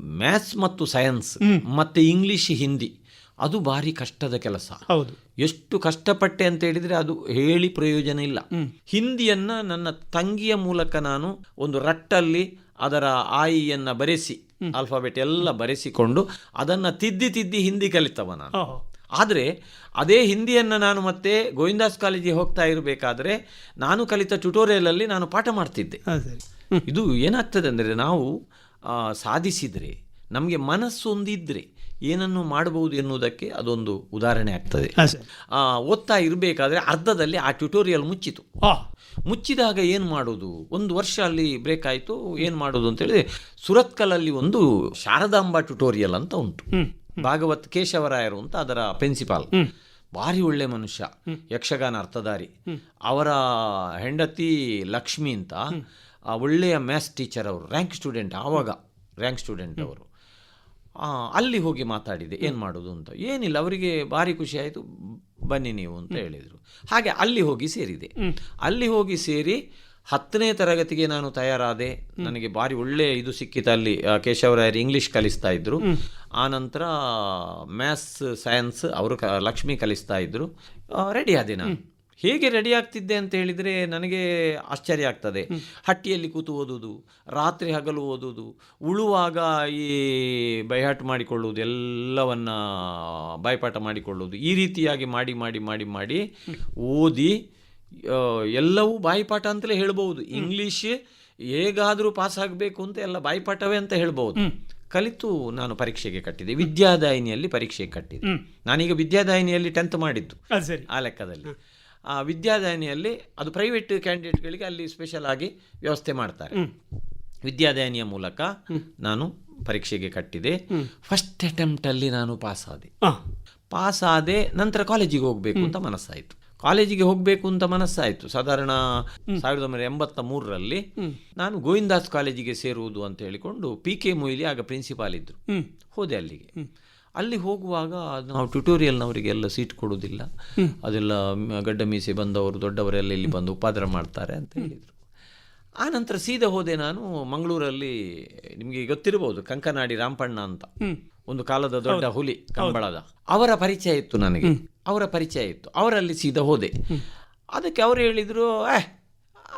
ಮ್ಯಾಥ್ಸ್ ಮತ್ತು ಸೈನ್ಸ್ ಮತ್ತು ಇಂಗ್ಲಿಷ್ ಹಿಂದಿ ಅದು ಭಾರಿ ಕಷ್ಟದ ಕೆಲಸ. ಹೌದು. ಎಷ್ಟು ಕಷ್ಟಪಟ್ಟೆ ಅಂತ ಹೇಳಿದರೆ ಅದು ಹೇಳಿ ಪ್ರಯೋಜನ ಇಲ್ಲ. ಹಿಂದಿಯನ್ನ ನನ್ನ ತಂಗಿಯ ಮೂಲಕ ನಾನು ಒಂದು ರಟ್ಟಲ್ಲಿ ಅದರ ಆಯಿಯನ್ನು ಬರೆಸಿ ಆಲ್ಫಾಬೆಟ್ ಎಲ್ಲ ಬರೆಸಿಕೊಂಡು ಅದನ್ನು ತಿದ್ದಿ ತಿದ್ದಿ ಹಿಂದಿ ಕಲಿತವ ನಾನು. ಆದರೆ ಅದೇ ಹಿಂದಿಯನ್ನು ನಾನು ಮತ್ತೆ ಗೋವಿಂದಾಸ್ ಕಾಲೇಜಿಗೆ ಹೋಗ್ತಾ ಇರಬೇಕಾದ್ರೆ ನಾನು ಕಲಿತ ಟ್ಯುಟೋರಿಯಲಲ್ಲಿ ನಾನು ಪಾಠ ಮಾಡ್ತಿದ್ದೆ. ಇದು ಏನಾಗ್ತದೆ ಅಂದರೆ ನಾವು ಸಾಧಿಸಿದರೆ ನಮಗೆ ಮನಸ್ಸೊಂದಿದ್ದರೆ ಏನನ್ನು ಮಾಡಬಹುದು ಎನ್ನುವುದಕ್ಕೆ ಅದೊಂದು ಉದಾಹರಣೆ ಆಗ್ತದೆ. ಓದ್ತಾ ಇರಬೇಕಾದ್ರೆ ಅರ್ಧದಲ್ಲಿ ಆ ಟ್ಯುಟೋರಿಯಲ್ ಮುಚ್ಚಿತು. ಮುಚ್ಚಿದಾಗ ಏನು ಮಾಡೋದು? ಒಂದು ವರ್ಷ ಅಲ್ಲಿ ಬ್ರೇಕ್ ಆಯಿತು ಏನು ಮಾಡೋದು ಅಂತೇಳಿ ಸುರತ್ಕಲಲ್ಲಿ ಒಂದು ಶಾರದಾಂಬ ಟ್ಯುಟೋರಿಯಲ್ ಅಂತ ಉಂಟು. ಭಾಗವತ್ ಕೇಶವರಾಯರು ಅಂತ ಅದರ ಪ್ರಿನ್ಸಿಪಾಲ್ ಭಾರಿ ಒಳ್ಳೆ ಮನುಷ್ಯ ಯಕ್ಷಗಾನ ಅರ್ಥಧಾರಿ. ಅವರ ಹೆಂಡತಿ ಲಕ್ಷ್ಮಿ ಅಂತ ಒಳ್ಳೆಯ ಮ್ಯಾಥ್ಸ್ ಟೀಚರ್ ಅವರು ರ್ಯಾಂಕ್ ಸ್ಟೂಡೆಂಟ್ ಆವಾಗ ರ್ಯಾಂಕ್ ಸ್ಟೂಡೆಂಟ್ ಅವರು. ಅಲ್ಲಿ ಹೋಗಿ ಮಾತಾಡಿದೆ, ಏನು ಮಾಡೋದು ಅಂತ. ಏನಿಲ್ಲ, ಅವರಿಗೆ ಭಾರಿ ಖುಷಿ ಆಯಿತು, ಬನ್ನಿ ನೀವು ಅಂತ ಹೇಳಿದರು. ಹಾಗೆ ಅಲ್ಲಿ ಹೋಗಿ ಸೇರಿದೆ. ಅಲ್ಲಿ ಹೋಗಿ ಸೇರಿ ಹತ್ತನೇ ತರಗತಿಗೆ ನಾನು ತಯಾರಾದೆ. ನನಗೆ ಭಾರಿ ಒಳ್ಳೆ ಇದು ಸಿಕ್ಕಿತು ಅಲ್ಲಿ ಕೇಶವರಾಯರು ಇಂಗ್ಲೀಷ್ ಕಲಿಸ್ತಾ ಇದ್ರು. ಆನಂತರ ಮ್ಯಾಥ್ಸ್ ಸೈನ್ಸ್ ಅವರು ಲಕ್ಷ್ಮಿ ಕಲಿಸ್ತಾ ಇದ್ರು. ರೆಡಿ ಆದೆ ನಾನು. ಹೇಗೆ ರೆಡಿ ಆಗ್ತಿದ್ದೆ ಅಂತ ಹೇಳಿದರೆ ನನಗೆ ಆಶ್ಚರ್ಯ ಆಗ್ತದೆ. ಹಟ್ಟಿಯಲ್ಲಿ ಕೂತು ಓದುವುದು ರಾತ್ರಿ ಹಗಲು ಓದುವುದು ಉಳುವಾಗ ಈ ಬೈಹಾಟ್ ಮಾಡಿಕೊಳ್ಳುವುದು ಎಲ್ಲವನ್ನ ಬಾಯ್ಪಾಠ ಮಾಡಿಕೊಳ್ಳುವುದು ಈ ರೀತಿಯಾಗಿ ಮಾಡಿ ಮಾಡಿ ಮಾಡಿ ಮಾಡಿ ಓದಿ ಎಲ್ಲವೂ ಬಾಯಿಪಾಠ ಅಂತಲೇ ಹೇಳ್ಬೋದು ಇಂಗ್ಲೀಷ್ ಹೇಗಾದರೂ ಪಾಸ್ ಆಗಬೇಕು ಅಂತ ಎಲ್ಲ ಬಾಯಿಪಾಠವೇ ಅಂತ ಹೇಳ್ಬೋದು ಕಲಿತು ನಾನು ಪರೀಕ್ಷೆಗೆ ಕಟ್ಟಿದೆ. ವಿದ್ಯಾದಾಯಿನಿಯಲ್ಲಿ ಪರೀಕ್ಷೆಗೆ ಕಟ್ಟಿದೆ. ನಾನೀಗ ವಿದ್ಯಾದಾಯಿನಿಯಲ್ಲಿ ಟೆಂತ್ ಮಾಡಿದ್ದು ಆ ಲೆಕ್ಕದಲ್ಲಿ. ವಿದ್ಯಾದಾಯಿನಿಯಲ್ಲಿ ಅದು ಪ್ರೈವೇಟ್ ಕ್ಯಾಂಡಿಡೇಟ್ಗಳಿಗೆ ಅಲ್ಲಿ ಸ್ಪೆಷಲ್ ಆಗಿ ವ್ಯವಸ್ಥೆ ಮಾಡ್ತಾರೆ. ವಿದ್ಯಾದಾಯಿನಿಯ ಮೂಲಕ ನಾನು ಪರೀಕ್ಷೆಗೆ ಕಟ್ಟಿದೆ. ಫಸ್ಟ್ ಅಟೆಂಪ್ಟಲ್ಲಿ ನಾನು ಪಾಸ್ ಆದೆ. ಪಾಸ್ ಆದೆ ನಂತರ ಕಾಲೇಜಿಗೆ ಹೋಗಬೇಕು ಅಂತ ಮನಸ್ಸಾಯಿತು. ಕಾಲೇಜಿಗೆ ಹೋಗಬೇಕು ಅಂತ ಮನಸ್ಸಾಯಿತು. ಸಾಧಾರಣ ಸಾವಿರದ ಒಂಬೈನೂರ ಎಂಬತ್ತ ಮೂರರಲ್ಲಿ ನಾನು ಗೋವಿಂದಾಸ್ ಕಾಲೇಜಿಗೆ ಸೇರುವುದು ಅಂತ ಹೇಳಿಕೊಂಡು ಪಿ ಕೆ ಮೊಯ್ಲಿ ಆಗ ಪ್ರಿನ್ಸಿಪಾಲ್ ಇದ್ದರು ಹೋದೆ ಅಲ್ಲಿಗೆ. ಅಲ್ಲಿ ಹೋಗುವಾಗ ನಾವು ಟ್ಯುಟೋರಿಯಲ್ನವರಿಗೆಲ್ಲ ಸೀಟ್ ಕೊಡೋದಿಲ್ಲ ಅದೆಲ್ಲ ಗಡ್ಡ ಮೀಸೆ ಬಂದವರು ದೊಡ್ಡವರೆಲ್ಲ ಇಲ್ಲಿ ಬಂದು ಉಪಾದ್ರ ಮಾಡ್ತಾರೆ ಅಂತ ಹೇಳಿದರು. ಆ ನಂತರ ಸೀದಾ ಹೋದೆ ನಾನು ಮಂಗಳೂರಲ್ಲಿ ನಿಮಗೆ ಗೊತ್ತಿರಬಹುದು ಕಂಕನಾಡಿ ರಾಮಪಣ್ಣ ಅಂತ. ಒಂದು ಕಾಲದ ದೊಡ್ಡ ಹುಲಿ ಕಂಬಳದ. ಅವರ ಪರಿಚಯ ಇತ್ತು ನನಗೆ. ಅವರ ಪರಿಚಯ ಇತ್ತು. ಅವರಲ್ಲಿ ಸೀದಾ ಹೋದೆ. ಅದಕ್ಕೆ ಅವರು ಹೇಳಿದರು ಏ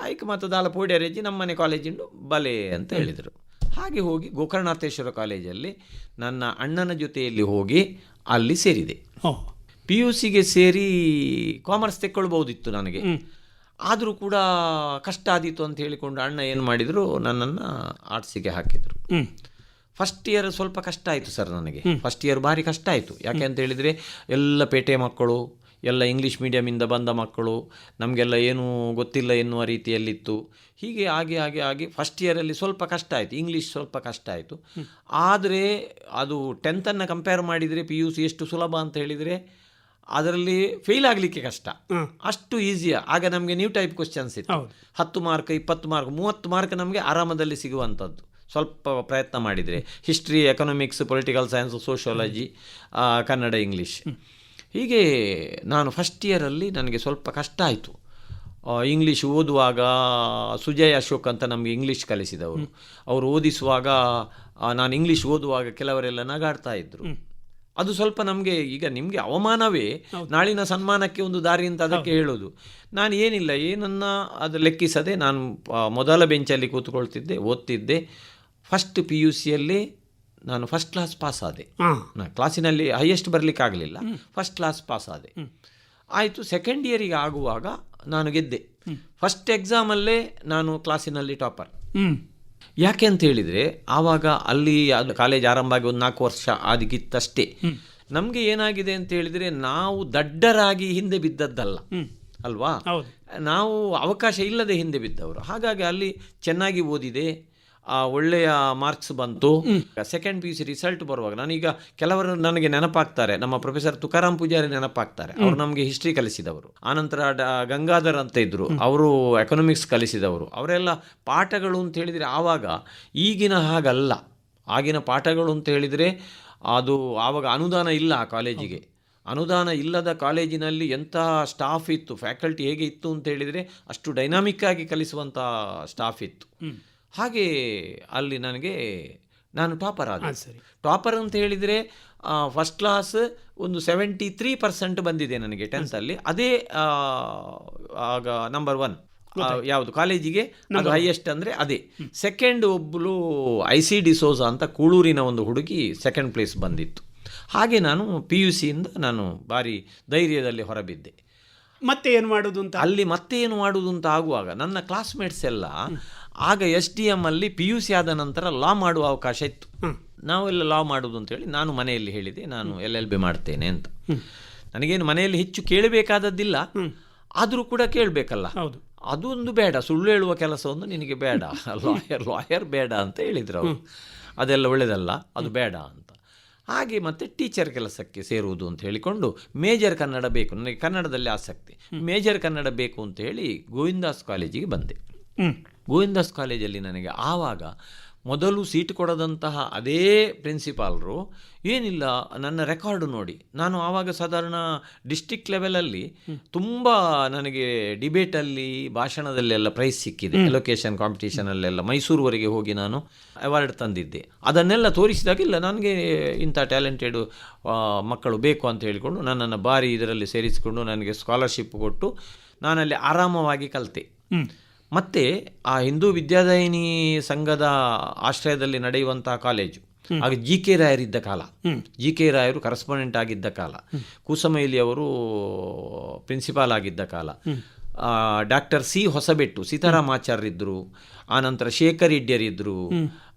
ಆಯ್ಕೆ ಮತ್ತು ದಾಲ ಪೋಡ್ಯರೆಜ್ಜಿ ನಮ್ಮನೆ ಕಾಲೇಜಿಂಡು ಬಲೆ ಅಂತ ಹೇಳಿದರು. ಹಾಗೆ ಹೋಗಿ ಗೋಕರ್ಣಾಥೇಶ್ವರ ಕಾಲೇಜಲ್ಲಿ ನನ್ನ ಅಣ್ಣನ ಜೊತೆಯಲ್ಲಿ ಹೋಗಿ ಅಲ್ಲಿ ಸೇರಿದೆ. ಪಿ ಯು ಸಿಗೆ ಸೇರಿ ಕಾಮರ್ಸ್ ತೆಕ್ಕೊಳ್ಬಹುದಿತ್ತು ನನಗೆ. ಆದರೂ ಕೂಡ ಕಷ್ಟ ಆದೀತು ಅಂತ ಹೇಳಿಕೊಂಡು ಅಣ್ಣ ಏನು ಮಾಡಿದರು ನನ್ನನ್ನು ಆರ್ಟ್ಸಿಗೆ ಹಾಕಿದರು. ಫಸ್ಟ್ ಇಯರ್ ಸ್ವಲ್ಪ ಕಷ್ಟ ಆಯಿತು ಸರ್ ನನಗೆ. ಫಸ್ಟ್ ಇಯರ್ ಭಾರಿ ಕಷ್ಟ ಆಯಿತು. ಯಾಕೆ ಅಂತ ಹೇಳಿದರೆ ಎಲ್ಲ ಪೇಟೆ ಮಕ್ಕಳು ಎಲ್ಲ ಇಂಗ್ಲೀಷ್ ಮೀಡಿಯಮಿಂದ ಬಂದ ಮಕ್ಕಳು ನಮಗೆಲ್ಲ ಏನೂ ಗೊತ್ತಿಲ್ಲ ಎನ್ನುವ ರೀತಿಯಲ್ಲಿತ್ತು. ಹೀಗೆ ಹಾಗೆ ಹಾಗೆ ಆಗಿ ಫಸ್ಟ್ ಇಯರಲ್ಲಿ ಸ್ವಲ್ಪ ಕಷ್ಟ ಆಯಿತು ಇಂಗ್ಲೀಷ್ ಸ್ವಲ್ಪ ಕಷ್ಟ ಆಯಿತು. ಆದರೆ ಅದು ಟೆಂತನ್ನು ಕಂಪೇರ್ ಮಾಡಿದರೆ ಪಿ ಯು ಸಿ ಎಷ್ಟು ಸುಲಭ ಅಂತ ಹೇಳಿದರೆ ಅದರಲ್ಲಿ ಫೇಲ್ ಆಗಲಿಕ್ಕೆ ಕಷ್ಟ. ಅಷ್ಟು ಈಸಿಯ ಆಗ ನಮಗೆ ನ್ಯೂ ಟೈಪ್ ಕ್ವಶನ್ಸ್ ಇತ್ತು. ಹತ್ತು ಮಾರ್ಕ್ ಇಪ್ಪತ್ತು ಮಾರ್ಕ್ ಮೂವತ್ತು ಮಾರ್ಕ್ ನಮಗೆ ಆರಾಮದಲ್ಲಿ ಸಿಗುವಂಥದ್ದು. ಸ್ವಲ್ಪ ಪ್ರಯತ್ನ ಮಾಡಿದರೆ. History economics political science sociology Kannada English ಹೀಗೆ ನಾನು ಫಸ್ಟ್ ಇಯರಲ್ಲಿ ನನಗೆ ಸ್ವಲ್ಪ ಕಷ್ಟ ಆಯಿತು. ಇಂಗ್ಲೀಷ್ ಓದುವಾಗ ಸುಜಯ್ ಅಶೋಕ್ ಅಂತ ನಮಗೆ ಇಂಗ್ಲೀಷ್ ಕಲಿಸಿದವರು. ಅವರು ಓದಿಸುವಾಗ ನಾನು ಇಂಗ್ಲೀಷ್ ಓದುವಾಗ ಕೆಲವರೆಲ್ಲ ನಗಾಡ್ತಾ ಇದ್ದರು ಅದು ಸ್ವಲ್ಪ ನಮಗೆ ಈಗ ನಿಮಗೆ ಅವಮಾನವೇ. ನಾಳಿನ ಸನ್ಮಾನಕ್ಕೆ ಒಂದು ದಾರಿ ಅಂತ ಅದಕ್ಕೆ ಹೇಳೋದು. ನಾನು ಏನಿಲ್ಲ ಏನನ್ನ ಅದು ಲೆಕ್ಕಿಸದೆ ನಾನು ಮೊದಲ ಬೆಂಚಲ್ಲಿ ಕೂತ್ಕೊಳ್ತಿದ್ದೆ ಓದ್ತಿದ್ದೆ. ಫಸ್ಟ್ ಪಿ ಯು ಸಿಯಲ್ಲಿ ನಾನು ಫಸ್ಟ್ ಕ್ಲಾಸ್ ಪಾಸ್ ಆದೆ. ಹಾಂ. ನಾ ಕ್ಲಾಸಿನಲ್ಲಿ ಹೈಯೆಸ್ಟ್ ಬರಲಿಕ್ಕಾಗಲಿಲ್ಲ. ಫಸ್ಟ್ ಕ್ಲಾಸ್ ಪಾಸ್ ಆದೆ. ಆಯಿತು ಸೆಕೆಂಡ್ ಇಯರಿಗೆ ಆಗುವಾಗ ನಾನು ಗೆದ್ದೆ. ಫಸ್ಟ್ ಎಕ್ಸಾಮಲ್ಲೇ ನಾನು ಕ್ಲಾಸಿನಲ್ಲಿ ಟಾಪರ್ ಹ್ಞೂ ಯಾಕೆ ಅಂತ ಹೇಳಿದರೆ ಆವಾಗ ಅಲ್ಲಿ ಅದು ಕಾಲೇಜ್ ಆರಂಭ ಆಗಿ ಒಂದು ನಾಲ್ಕು ವರ್ಷ ಆಗಿತ್ತಷ್ಟೇ ನಮಗೆ ಏನಾಗಿದೆ ಅಂತ ಹೇಳಿದರೆ ನಾವು ದಡ್ಡರಾಗಿ ಹಿಂದೆ ಬಿದ್ದದ್ದಲ್ಲ. ಅಲ್ವಾ? ನಾವು ಅವಕಾಶ ಇಲ್ಲದೆ ಹಿಂದೆ ಬಿದ್ದವರು. ಹಾಗಾಗಿ ಅಲ್ಲಿ ಚೆನ್ನಾಗಿ ಓದಿದೆ. ಆ, ಒಳ್ಳೆಯ ಮಾರ್ಕ್ಸ್ ಬಂತು. Second P U C result ಬರುವಾಗ ನಾನೀಗ ಕೆಲವರು ನನಗೆ ನೆನಪಾಗ್ತಾರೆ ನಮ್ಮ ಪ್ರೊಫೆಸರ್ ತುಕಾರಾಮ್ ಪೂಜಾರಿ ನೆನಪಾಗ್ತಾರೆ. ಅವರು ನಮಗೆ ಹಿಸ್ಟ್ರಿ ಕಲಿಸಿದವರು. ಆನಂತರ ಗಂಗಾಧರ್ ಅಂತ ಇದ್ರು. ಅವರು ಎಕನಾಮಿಕ್ಸ್ ಕಲಿಸಿದವರು. ಅವರೆಲ್ಲ ಪಾಠಗಳು ಅಂತ ಹೇಳಿದರೆ ಆವಾಗ ಈಗಿನ ಹಾಗಲ್ಲ. ಆಗಿನ ಪಾಠಗಳು ಅಂತ ಹೇಳಿದರೆ ಅದು ಆವಾಗ ಅನುದಾನ ಇಲ್ಲ ಆ ಕಾಲೇಜಿಗೆ. ಅನುದಾನ ಇಲ್ಲದ ಕಾಲೇಜಿನಲ್ಲಿ ಎಂತಹ ಸ್ಟಾಫ್ ಇತ್ತು ಫ್ಯಾಕಲ್ಟಿ ಹೇಗೆ ಇತ್ತು ಅಂತ ಹೇಳಿದರೆ ಅಷ್ಟು ಡೈನಾಮಿಕ್ ಆಗಿ ಕಲಿಸುವಂಥ ಸ್ಟಾಫ್ ಇತ್ತು. ಹಾಗೆ ಅಲ್ಲಿ ನನಗೆ ನಾನು ಟಾಪರ್ ಆದ. ಸರಿ. ಟಾಪರ್ ಅಂತ ಹೇಳಿದರೆ ಫಸ್ಟ್ ಕ್ಲಾಸ್ ಒಂದು ಸೆವೆಂಟಿ ತ್ರೀ ಪರ್ಸೆಂಟ್ ಬಂದಿದೆ ನನಗೆ ಟೆಂತಲ್ಲಿ ಅದೇ ಆಗ ನಂಬರ್ ಒನ್ ಯಾವುದು ಕಾಲೇಜಿಗೆ ಅದು ಹೈಯೆಸ್ಟ್ ಅಂದರೆ ಅದೇ. ಸೆಕೆಂಡ್ ಒಬ್ಬಳು ಐ ಸಿ ಡಿಸೋಜ ಅಂತ ಕೂಳೂರಿನ ಒಂದು ಹುಡುಗಿ ಸೆಕೆಂಡ್ ಪ್ಲೇಸ್ ಬಂದಿತ್ತು. ಹಾಗೆ ನಾನು ಪಿ ಯು ಸಿಯಿಂದ ನಾನು ಭಾರಿ ಧೈರ್ಯದಲ್ಲಿ ಹೊರಬಿದ್ದೆ. ಮತ್ತೆ ಏನು ಮಾಡೋದು ಅಂತ? ಅಲ್ಲಿ ಮತ್ತೆ ಏನು ಮಾಡೋದು ಅಂತ ಆಗುವಾಗ ನನ್ನ ಕ್ಲಾಸ್ಮೇಟ್ಸ್ ಎಲ್ಲ ಆಗ ಎಸ್ ಡಿ ಎಂ ಅಲ್ಲಿ ಪಿ ಯು ಸಿ ಆದ ನಂತರ ಲಾ ಮಾಡುವ ಅವಕಾಶ ಇತ್ತು. ನಾವೆಲ್ಲ ಲಾ ಮಾಡುವುದು ಅಂತೇಳಿ ನಾನು ಮನೆಯಲ್ಲಿ ಹೇಳಿದೆ ನಾನು ಎಲ್ ಎಲ್ ಬಿ ಮಾಡ್ತೇನೆ ಅಂತ. ನನಗೇನು ಮನೆಯಲ್ಲಿ ಹೆಚ್ಚು ಕೇಳಬೇಕಾದದ್ದಿಲ್ಲ ಆದರೂ ಕೂಡ ಕೇಳಬೇಕಲ್ಲ. ಹೌದು. ಅದೊಂದು ಬೇಡ ಸುಳ್ಳು ಹೇಳುವ ಕೆಲಸವೊಂದು ನಿನಗೆ ಬೇಡ ಲಾಯರ್ ಲಾಯರ್ ಬೇಡ ಅಂತ ಹೇಳಿದ್ರು ಅವರು. ಅದೆಲ್ಲ ಒಳ್ಳೆಯದಲ್ಲ ಅದು ಬೇಡ ಅಂತ. ಹಾಗೆ ಮತ್ತೆ ಟೀಚರ್ ಕೆಲಸಕ್ಕೆ ಸೇರುವುದು ಅಂತ ಹೇಳಿಕೊಂಡು ಮೇಜರ್ ಕನ್ನಡ ಬೇಕು ನನಗೆ ಕನ್ನಡದಲ್ಲಿ ಆಸಕ್ತಿ. ಮೇಜರ್ ಕನ್ನಡ ಬೇಕು ಅಂತ ಹೇಳಿ ಗೋವಿಂದಾಸ್ ಕಾಲೇಜಿಗೆ ಬಂದೆ. ಹ್ಞೂ ಗೋವಿಂದಾಸ್ ಕಾಲೇಜಲ್ಲಿ ನನಗೆ ಆವಾಗ ಮೊದಲು ಸೀಟ್ ಕೊಡದಂತಹ ಅದೇ ಪ್ರಿನ್ಸಿಪಾಲರು ಏನಿಲ್ಲ ನನ್ನ ರೆಕಾರ್ಡು ನೋಡಿ. ನಾನು ಆವಾಗ ಸಾಧಾರಣ ಡಿಸ್ಟಿಕ್ ಲೆವೆಲಲ್ಲಿ ತುಂಬ ನನಗೆ ಡಿಬೇಟಲ್ಲಿ ಭಾಷಣದಲ್ಲೆಲ್ಲ ಪ್ರೈಸ್ ಸಿಕ್ಕಿದೆ. ಎಲೊಕೇಶನ್ ಕಾಂಪಿಟೇಷನಲ್ಲೆಲ್ಲ ಮೈಸೂರುವರೆಗೆ ಹೋಗಿ ನಾನು ಅವಾರ್ಡ್ ತಂದಿದ್ದೆ. ಅದನ್ನೆಲ್ಲ ತೋರಿಸಿದಾಗ ಇಲ್ಲ ನನಗೆ ಇಂಥ ಟ್ಯಾಲೆಂಟೆಡ್ ಮಕ್ಕಳು ಬೇಕು ಅಂತ ಹೇಳಿಕೊಂಡು ನನ್ನನ್ನು ಬಾರಿ ಇದರಲ್ಲಿ ಸೇರಿಸಿಕೊಂಡು ನನಗೆ ಸ್ಕಾಲರ್ಶಿಪ್ ಕೊಟ್ಟು ನಾನಲ್ಲಿ ಆರಾಮವಾಗಿ ಕಲಿತೆ. ಮತ್ತೆ ಆ ಹಿಂದೂ ವಿದ್ಯಾದಾಯಿನಿ ಸಂಘದ ಆಶ್ರಯದಲ್ಲಿ ನಡೆಯುವಂತಹ ಕಾಲೇಜು. ಆಗ ಜಿ ಕೆ ರಾಯರಿದ್ದ ಕಾಲ. ಜಿ ಕೆ ರಾಯರು ಕರೆಸ್ಪಾಂಡೆಂಟ್ ಆಗಿದ್ದ ಕಾಲ. ಕೂಸಮೈಲಿ ಅವರು ಪ್ರಿನ್ಸಿಪಾಲ್ ಆಗಿದ್ದ ಕಾಲ. ಡಾಕ್ಟರ್ ಸಿ ಹೊಸಬೆಟ್ಟು ಸೀತಾರಾಮಾಚಾರ್ಯರಿದ್ದರು ಆನಂತರ ಶೇಖರ್ ಇಡ್ಯರಿದ್ದರು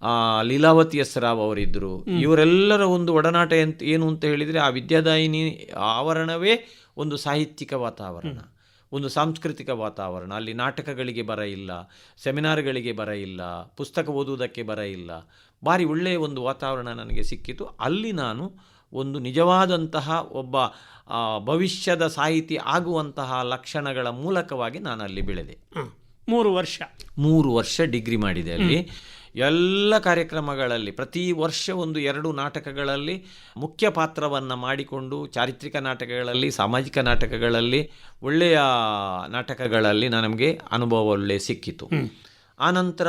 ಆ, ಲೀಲಾವತಿ ಎಸ್ ರಾವ್ ಅವರಿದ್ದರು ಇವರೆಲ್ಲರ ಒಂದು ಒಡನಾಟ ಏನು ಅಂತ ಹೇಳಿದರೆ ಆ ವಿದ್ಯಾದಾಯಿನಿ ಆವರಣವೇ ಒಂದು ಸಾಹಿತ್ಯಿಕ ವಾತಾವರಣ. ಒಂದು ಸಾಂಸ್ಕೃತಿಕ ವಾತಾವರಣ ಅಲ್ಲಿ ನಾಟಕಗಳಿಗೆ ಬರ ಇಲ್ಲ ಸೆಮಿನಾರ್ಗಳಿಗೆ ಬರ ಇಲ್ಲ ಪುಸ್ತಕ ಓದುವುದಕ್ಕೆ ಬರ ಇಲ್ಲ. ಭಾರಿ ಒಳ್ಳೆಯ ಒಂದು ವಾತಾವರಣ ನನಗೆ ಸಿಕ್ಕಿತು. ಅಲ್ಲಿ ನಾನು ಒಂದು ನಿಜವಾದಂತಹ ಒಬ್ಬ ಭವಿಷ್ಯದ ಸಾಹಿತಿ ಆಗುವಂತಹ ಲಕ್ಷಣಗಳ ಮೂಲಕವಾಗಿ ನಾನು ಅಲ್ಲಿ ಬೆಳೆದೆ ಮೂರು ವರ್ಷ. ಮೂರು ವರ್ಷ ಡಿಗ್ರಿ ಮಾಡಿದೆ ಅಲ್ಲಿ. ಎಲ್ಲ ಕಾರ್ಯಕ್ರಮಗಳಲ್ಲಿ ಪ್ರತಿ ವರ್ಷ ಒಂದು ಎರಡು ನಾಟಕಗಳಲ್ಲಿ ಮುಖ್ಯ ಪಾತ್ರವನ್ನು ಮಾಡಿಕೊಂಡು ಚಾರಿತ್ರಿಕ ನಾಟಕಗಳಲ್ಲಿ ಸಾಮಾಜಿಕ ನಾಟಕಗಳಲ್ಲಿ ಒಳ್ಳೆಯ ನಾಟಕಗಳಲ್ಲಿ ನಮಗೆ ಅನುಭವ ಒಳ್ಳೆ ಸಿಕ್ಕಿತು. ಆನಂತರ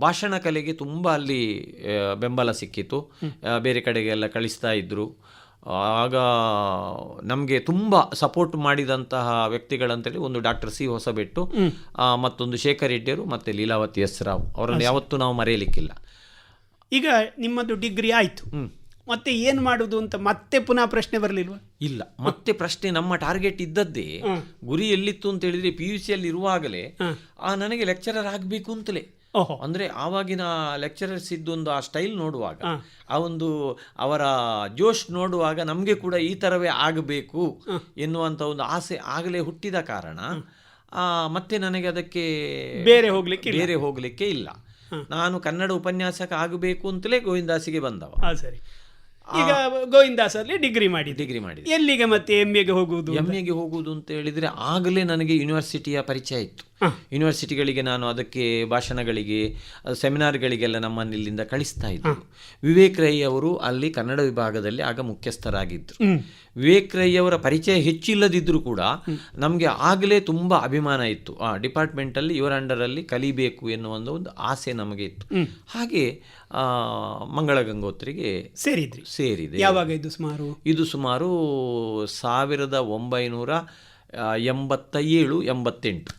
ಭಾಷಣ ಕಲೆಗೆ ತುಂಬ ಅಲ್ಲಿ ಬೆಂಬಲ ಸಿಕ್ಕಿತು. ಬೇರೆ ಕಡೆಗೆಲ್ಲ ಕಳಿಸ್ತಾ ಇದ್ದರು ಆಗ ನಮಗೆ ತುಂಬ ಸಪೋರ್ಟ್ ಮಾಡಿದಂತಹ ವ್ಯಕ್ತಿಗಳಂತೇಳಿ ಒಂದು ಡಾಕ್ಟರ್ ಸಿ ಹೊಸಬೆಟ್ಟು ಮತ್ತೊಂದು ಶೇಖರ್ ರೆಡ್ಡಿಯವರು ಮತ್ತು ಲೀಲಾವತಿ ಎಸ್ ರಾವ್. ಅವರನ್ನು ಯಾವತ್ತೂ ನಾವು ಮರೆಯಲಿಕ್ಕಿಲ್ಲ. ಈಗ ನಿಮ್ಮದು ಡಿಗ್ರಿ ಆಯಿತು. ಮತ್ತೆ ಏನು ಮಾಡೋದು ಅಂತ ಮತ್ತೆ ಪುನಃ ಪ್ರಶ್ನೆ ಬರಲಿಲ್ವಾ? ಇಲ್ಲ. ಮತ್ತೆ ಪ್ರಶ್ನೆ ನಮ್ಮ ಟಾರ್ಗೆಟ್ ಇದ್ದದ್ದೇ ಗುರಿ ಎಲ್ಲಿತ್ತು ಅಂತ ಹೇಳಿದ್ರೆ ಪಿ ಯು ಸಿಯಲ್ಲಿ ಇರುವಾಗಲೇ ಆ ನನಗೆ ಲೆಕ್ಚರರ್ ಆಗಬೇಕು ಅಂತಲೇ. ಅಂದ್ರೆ ಆವಾಗಿನ ಲೆಕ್ಚರರ್ಸ್ ಇದ್ದೊಂದು ಆ ಸ್ಟೈಲ್ ನೋಡುವಾಗ ಆ ಒಂದು ಅವರ ಜೋಶ್ ನೋಡುವಾಗ ನಮಗೆ ಕೂಡ ಈ ಥರವೇ ಆಗಬೇಕು ಎನ್ನುವಂಥ ಒಂದು ಆಸೆ ಆಗಲೇ ಹುಟ್ಟಿದ ಕಾರಣ ಆ, ಮತ್ತೆ ನನಗೆ ಅದಕ್ಕೆ ಬೇರೆ ಹೋಗ್ಲಿಕ್ಕೆ ಬೇರೆ ಹೋಗಲಿಕ್ಕೆ ಇಲ್ಲ. ನಾನು ಕನ್ನಡ ಉಪನ್ಯಾಸಕ ಆಗಬೇಕು ಅಂತಲೇ ಗೋವಿಂದಾಸಿಗೆ ಬಂದವ. ಸರಿ. ಈಗ ಗೋವಿಂದಾಸಲ್ಲಿ ಡಿಗ್ರಿ ಮಾಡಿ ಡಿಗ್ರಿ ಮಾಡಿ ಎಲ್ಲಿಗೆ ಮತ್ತೆ ಎಂ ಎಗೆ ಹೋಗುವುದು ಎಂ ಎಗೆ ಹೋಗುವುದು ಅಂತ ಹೇಳಿದರೆ ಆಗಲೇ ನನಗೆ ಯೂನಿವರ್ಸಿಟಿಯ ಪರಿಚಯ ಇತ್ತು. ಯೂನಿವರ್ಸಿಟಿಗಳಿಗೆ ನಾನು ಅದಕ್ಕೆ ಭಾಷಣಗಳಿಗೆ ಸೆಮಿನಾರ್ಗಳಿಗೆಲ್ಲ ನಮ್ಮನ್ನು ಇಲ್ಲಿಂದ ಕಳಿಸ್ತಾ ಇದ್ದರು ವಿವೇಕ್ ರೈ ಅವರು ಅಲ್ಲಿ ಕನ್ನಡ ವಿಭಾಗದಲ್ಲಿ ಆಗ ಮುಖ್ಯಸ್ಥರಾಗಿದ್ದರು. ವಿವೇಕ್ ರೈ ಅವರ ಪರಿಚಯ ಹೆಚ್ಚಿಲ್ಲದಿದ್ದರೂ ಕೂಡ ನಮಗೆ ಆಗಲೇ ತುಂಬ ಅಭಿಮಾನ ಇತ್ತು. ಆ ಡಿಪಾರ್ಟ್ಮೆಂಟಲ್ಲಿ ಇವರ ಅಂಡರಲ್ಲಿ ಕಲಿಬೇಕು ಎನ್ನುವ ಒಂದು ಒಂದು ಆಸೆ ನಮಗೆ ಇತ್ತು. ಹಾಗೆ ಮಂಗಳ ಗಂಗೋತ್ರಿಗೆ ಸೇರಿದ್ರಿ. ಸೇರಿದೆ. ಯಾವಾಗ ಇದು ಸುಮಾರು? ಇದು ಸುಮಾರು ಸಾವಿರದ ಒಂಬೈನೂರ ಎಂಬತ್ತ ಏಳು ಎಂಬತ್ತೆಂಟು.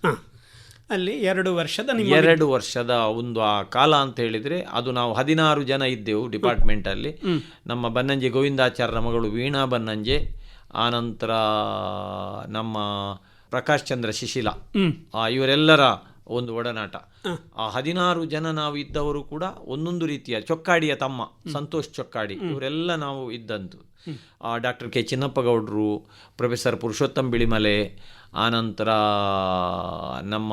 ಅಲ್ಲಿ ಎರಡು ವರ್ಷದ ನಿಮ್ಮ ಎರಡು ವರ್ಷದ ಒಂದು ಆ ಕಾಲ ಅಂತ ಹೇಳಿದರೆ ಅದು ನಾವು ಹದಿನಾರು ಜನ ಇದ್ದೆವು ಡಿಪಾರ್ಟ್ಮೆಂಟಲ್ಲಿ. ನಮ್ಮ ಬನ್ನಂಜೆ ಗೋವಿಂದಾಚಾರ್ಯ ಮಗಳು ವೀಣಾ ಬನ್ನಂಜೆ ಆನಂತರ ನಮ್ಮ ಪ್ರಕಾಶ್ ಚಂದ್ರ ಶಿಶಿಲ ಆ, ಇವರೆಲ್ಲರ ಒಂದು ಒಡನಾಟ. ಆ ಹದಿನಾರು ಜನ ನಾವು ಇದ್ದವರು ಕೂಡ ಒಂದೊಂದು ರೀತಿಯ ಚೊಕ್ಕಾಡಿಯ ತಮ್ಮ ಸಂತೋಷ್ ಚೊಕ್ಕಾಡಿ ಇವರೆಲ್ಲ ನಾವು ಇದ್ದಂತು ಡಾಕ್ಟರ್ ಕೆ ಚಿನ್ನಪ್ಪಗೌಡರು ಪ್ರೊಫೆಸರ್ ಪುರುಷೋತ್ತಮ್ ಬಿಳಿಮಲೆ ಆನಂತರ ನಮ್ಮ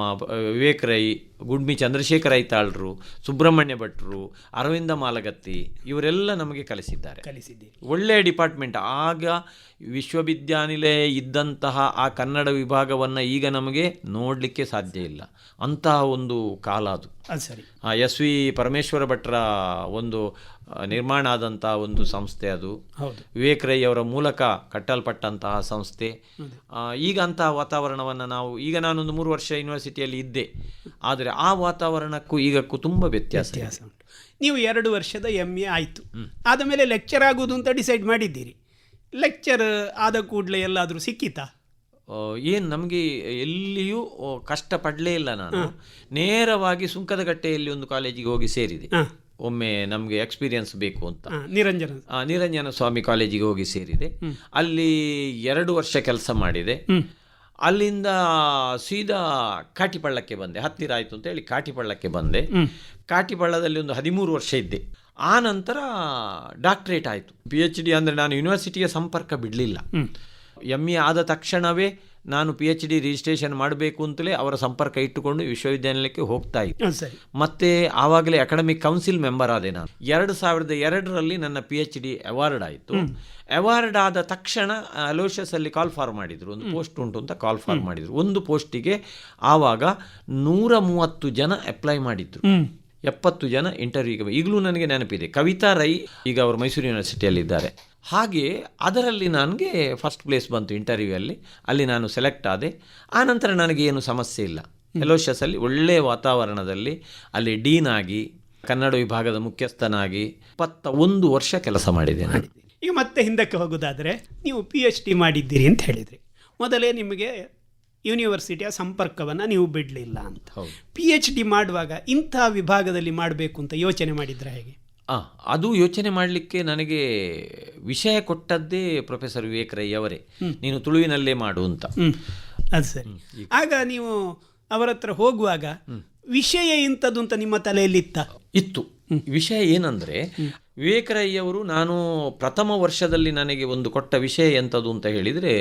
ವಿವೇಕ್ ರೈ ಗುಡ್ಮಿ ಚಂದ್ರಶೇಖರ ಐತಾಳ್ರು ಸುಬ್ರಹ್ಮಣ್ಯ ಭಟ್ರು ಅರವಿಂದ ಮಾಲಗತ್ತಿ ಇವರೆಲ್ಲ ನಮಗೆ ಕಲಿಸಿದ್ದಾರೆ. ಕಲಿಸಿದ್ದೀರಿ. ಒಳ್ಳೆಯ ಡಿಪಾರ್ಟ್ಮೆಂಟ್. ಆಗ ವಿಶ್ವವಿದ್ಯಾನಿಲಯ ಇದ್ದಂತಹ ಆ ಕನ್ನಡ ವಿಭಾಗವನ್ನು ಈಗ ನಮಗೆ ನೋಡಲಿಕ್ಕೆ ಸಾಧ್ಯ ಇಲ್ಲ. ಅಂತಹ ಒಂದು ಕಾಲ ಅದು. ಸರಿ. ಎಸ್ ವಿ ಪರಮೇಶ್ವರ ಭಟ್ರ ಒಂದು ನಿರ್ಮಾಣ ಆದಂತಹ ಒಂದು ಸಂಸ್ಥೆ ಅದು. ವಿವೇಕ್ ರೈ ಅವರ ಮೂಲಕ ಕಟ್ಟಲ್ಪಟ್ಟಂತಹ ಸಂಸ್ಥೆ. ಈಗ ಅಂತಹ ವಾತಾವರಣವನ್ನು ನಾವು ಈಗ ನಾನೊಂದು ಮೂರು ವರ್ಷ ಯೂನಿವರ್ಸಿಟಿಯಲ್ಲಿ ಇದ್ದೆ. ಆದರೆ ಆ ವಾತಾವರಣಕ್ಕೂ ಈಗಕ್ಕೂ ತುಂಬ ವ್ಯತ್ಯಾಸ. ವ್ಯತ್ಯಾಸ ಉಂಟು. ನೀವು ಎರಡು ವರ್ಷದ ಎಂ ಎ ಆಯಿತು. ಆದ ಮೇಲೆ ಲೆಕ್ಚರ್ ಆಗೋದು ಅಂತ ಡಿಸೈಡ್ ಮಾಡಿದ್ದೀರಿ. ಲೆಕ್ಚರ್ ಆದ ಕೂಡಲೇ ಎಲ್ಲಾದರೂ ಸಿಕ್ಕಿತಾ? ಏನು ನಮಗೆ ಎಲ್ಲಿಯೂ ಕಷ್ಟಪಡಲೇ ಇಲ್ಲ ನಾನು. ನೇರವಾಗಿ ಸುಂಕದಗಟ್ಟೆಯಲ್ಲಿ ಒಂದು ಕಾಲೇಜಿಗೆ ಹೋಗಿ ಸೇರಿದೆ. ಒಮ್ಮೆ ನಮಗೆ ಎಕ್ಸ್ಪೀರಿಯನ್ಸ್ ಬೇಕು ಅಂತ. ನಿರಂಜನ. ನಿರಂಜನ ಸ್ವಾಮಿ ಕಾಲೇಜಿಗೆ ಹೋಗಿ ಸೇರಿದೆ. ಅಲ್ಲಿ ಎರಡು ವರ್ಷ ಕೆಲಸ ಮಾಡಿದೆ. ಅಲ್ಲಿಂದ ಸೀದಾ ಕಾಟಿಪಳ್ಳಕ್ಕೆ ಬಂದೆ. ಹತ್ತಿರ ಆಯಿತು ಅಂತ ಹೇಳಿ ಕಾಟಿಪಳ್ಳಕ್ಕೆ ಬಂದೆ. ಕಾಟಿಪಳ್ಳದಲ್ಲಿ ಒಂದು ಹದಿಮೂರು ವರ್ಷ ಇದ್ದೆ. ಆ ನಂತರ ಡಾಕ್ಟ್ರೇಟ್ ಆಯಿತು. ಪಿ ಎಚ್ ಡಿ ಅಂದರೆ ನಾನು ಯೂನಿವರ್ಸಿಟಿಯ ಸಂಪರ್ಕ ಬಿಡಲಿಲ್ಲ. ಎಂ ಎ ಆದ ತಕ್ಷಣವೇ ನಾನು ಪಿ ಎಚ್ ಡಿ ರಿಜಿಸ್ಟ್ರೇಷನ್ ಮಾಡಬೇಕು ಅಂತಲೇ ಅವರ ಸಂಪರ್ಕ ಇಟ್ಟುಕೊಂಡು ವಿಶ್ವವಿದ್ಯಾನಿಲಯಕ್ಕೆ ಹೋಗ್ತಾ ಇದ್ದೆ. ಮತ್ತೆ ಆವಾಗಲೇ ಅಕಾಡೆಮಿಕ್ ಕೌನ್ಸಿಲ್ ಮೆಂಬರ್ ಆದೆ ನಾನು. ಎರಡು ಸಾವಿರದ ಎರಡರಲ್ಲಿ ನನ್ನ ಪಿ ಎಚ್ ಡಿ ಅವಾರ್ಡ್ ಆಯಿತು. ಅವಾರ್ಡ್ ಆದ ತಕ್ಷಣ ಅಲೋಷಿಯಸ್ ಅಲ್ಲಿ ಕಾಲ್ ಫಾರ್ ಮಾಡಿದ್ರು. ಒಂದು ಪೋಸ್ಟ್ ಉಂಟು ಅಂತ ಕಾಲ್ ಫಾರ್ ಮಾಡಿದ್ರು. ಒಂದು ಪೋಸ್ಟಿಗೆ ಆವಾಗ ನೂರ ಮೂವತ್ತು ಜನ ಅಪ್ಲೈ ಮಾಡಿದ್ರು. ಎಪ್ಪತ್ತು ಜನ ಇಂಟರ್ವ್ಯೂಗೆ ಈಗಲೂ ನನಗೆ ನೆನಪಿದೆ. ಕವಿತಾ ರೈ ಈಗ ಅವರು ಮೈಸೂರು ಯೂನಿವರ್ಸಿಟಿಯಲ್ಲಿ ಇದ್ದಾರೆ ಹಾಗೆ ಅದರಲ್ಲಿ ನನಗೆ ಫಸ್ಟ್ ಪ್ಲೇಸ್ ಬಂತು ಇಂಟರ್ವ್ಯೂಯಲ್ಲಿ ಅಲ್ಲಿ. ನಾನು ಸೆಲೆಕ್ಟ್ ಆದೆ. ಆನಂತರ ನನಗೆ ಏನು ಸಮಸ್ಯೆ ಇಲ್ಲ. ಎಲೋಷಸಲ್ಲಿ ಒಳ್ಳೆಯ ವಾತಾವರಣದಲ್ಲಿ ಅಲ್ಲಿ ಡೀನ್ ಆಗಿ ಕನ್ನಡ ವಿಭಾಗದ ಮುಖ್ಯಸ್ಥನಾಗಿ ಇಪ್ಪತ್ತ ಒಂದು ವರ್ಷ ಕೆಲಸ ಮಾಡಿದೆ ನಾನು. ಈಗ ಮತ್ತೆ ಹಿಂದಕ್ಕೆ ಹೋಗೋದಾದರೆ ನೀವು ಪಿ ಎಚ್ ಡಿ ಮಾಡಿದ್ದೀರಿ ಅಂತ ಹೇಳಿದ್ರಿ. ಮೊದಲೇ ನಿಮಗೆ ಯೂನಿವರ್ಸಿಟಿಯ ಸಂಪರ್ಕವನ್ನು ನೀವು ಬಿಡಲಿಲ್ಲ ಅಂತ. ಪಿ ಎಚ್ ಡಿ ಮಾಡುವಾಗ ಇಂಥ ವಿಭಾಗದಲ್ಲಿ ಮಾಡಬೇಕು ಅಂತ ಯೋಚನೆ ಮಾಡಿದ್ರೆ ಹೇಗೆ? ಆ, ಅದು ಯೋಚನೆ ಮಾಡಲಿಕ್ಕೆ ನನಗೆ ವಿಷಯ ಕೊಟ್ಟದ್ದೇ ಪ್ರೊಫೆಸರ್ ವಿವೇಕ್ ರೈ ಅವರೇ ನೀನು ತುಳುವಿನಲ್ಲೇ ಮಾಡು ಅಂತ. ಅದು ಸರಿ. ಆಗ ನೀವು ಅವರ ಹತ್ರ ಹೋಗುವಾಗ ವಿಷಯ ಇಂಥದ್ದು ಅಂತ ನಿಮ್ಮ ತಲೆಯಲ್ಲಿತ್ತ ಇತ್ತು? ವಿಷಯ ಏನಂದರೆ ವಿವೇಕ ರೈ ಅವರು ನಾನು ಪ್ರಥಮ ವರ್ಷದಲ್ಲಿ ನನಗೆ ಒಂದು ಕೊಟ್ಟ ವಿಷಯ ಎಂಥದ್ದು ಅಂತ ಹೇಳಿದರೆ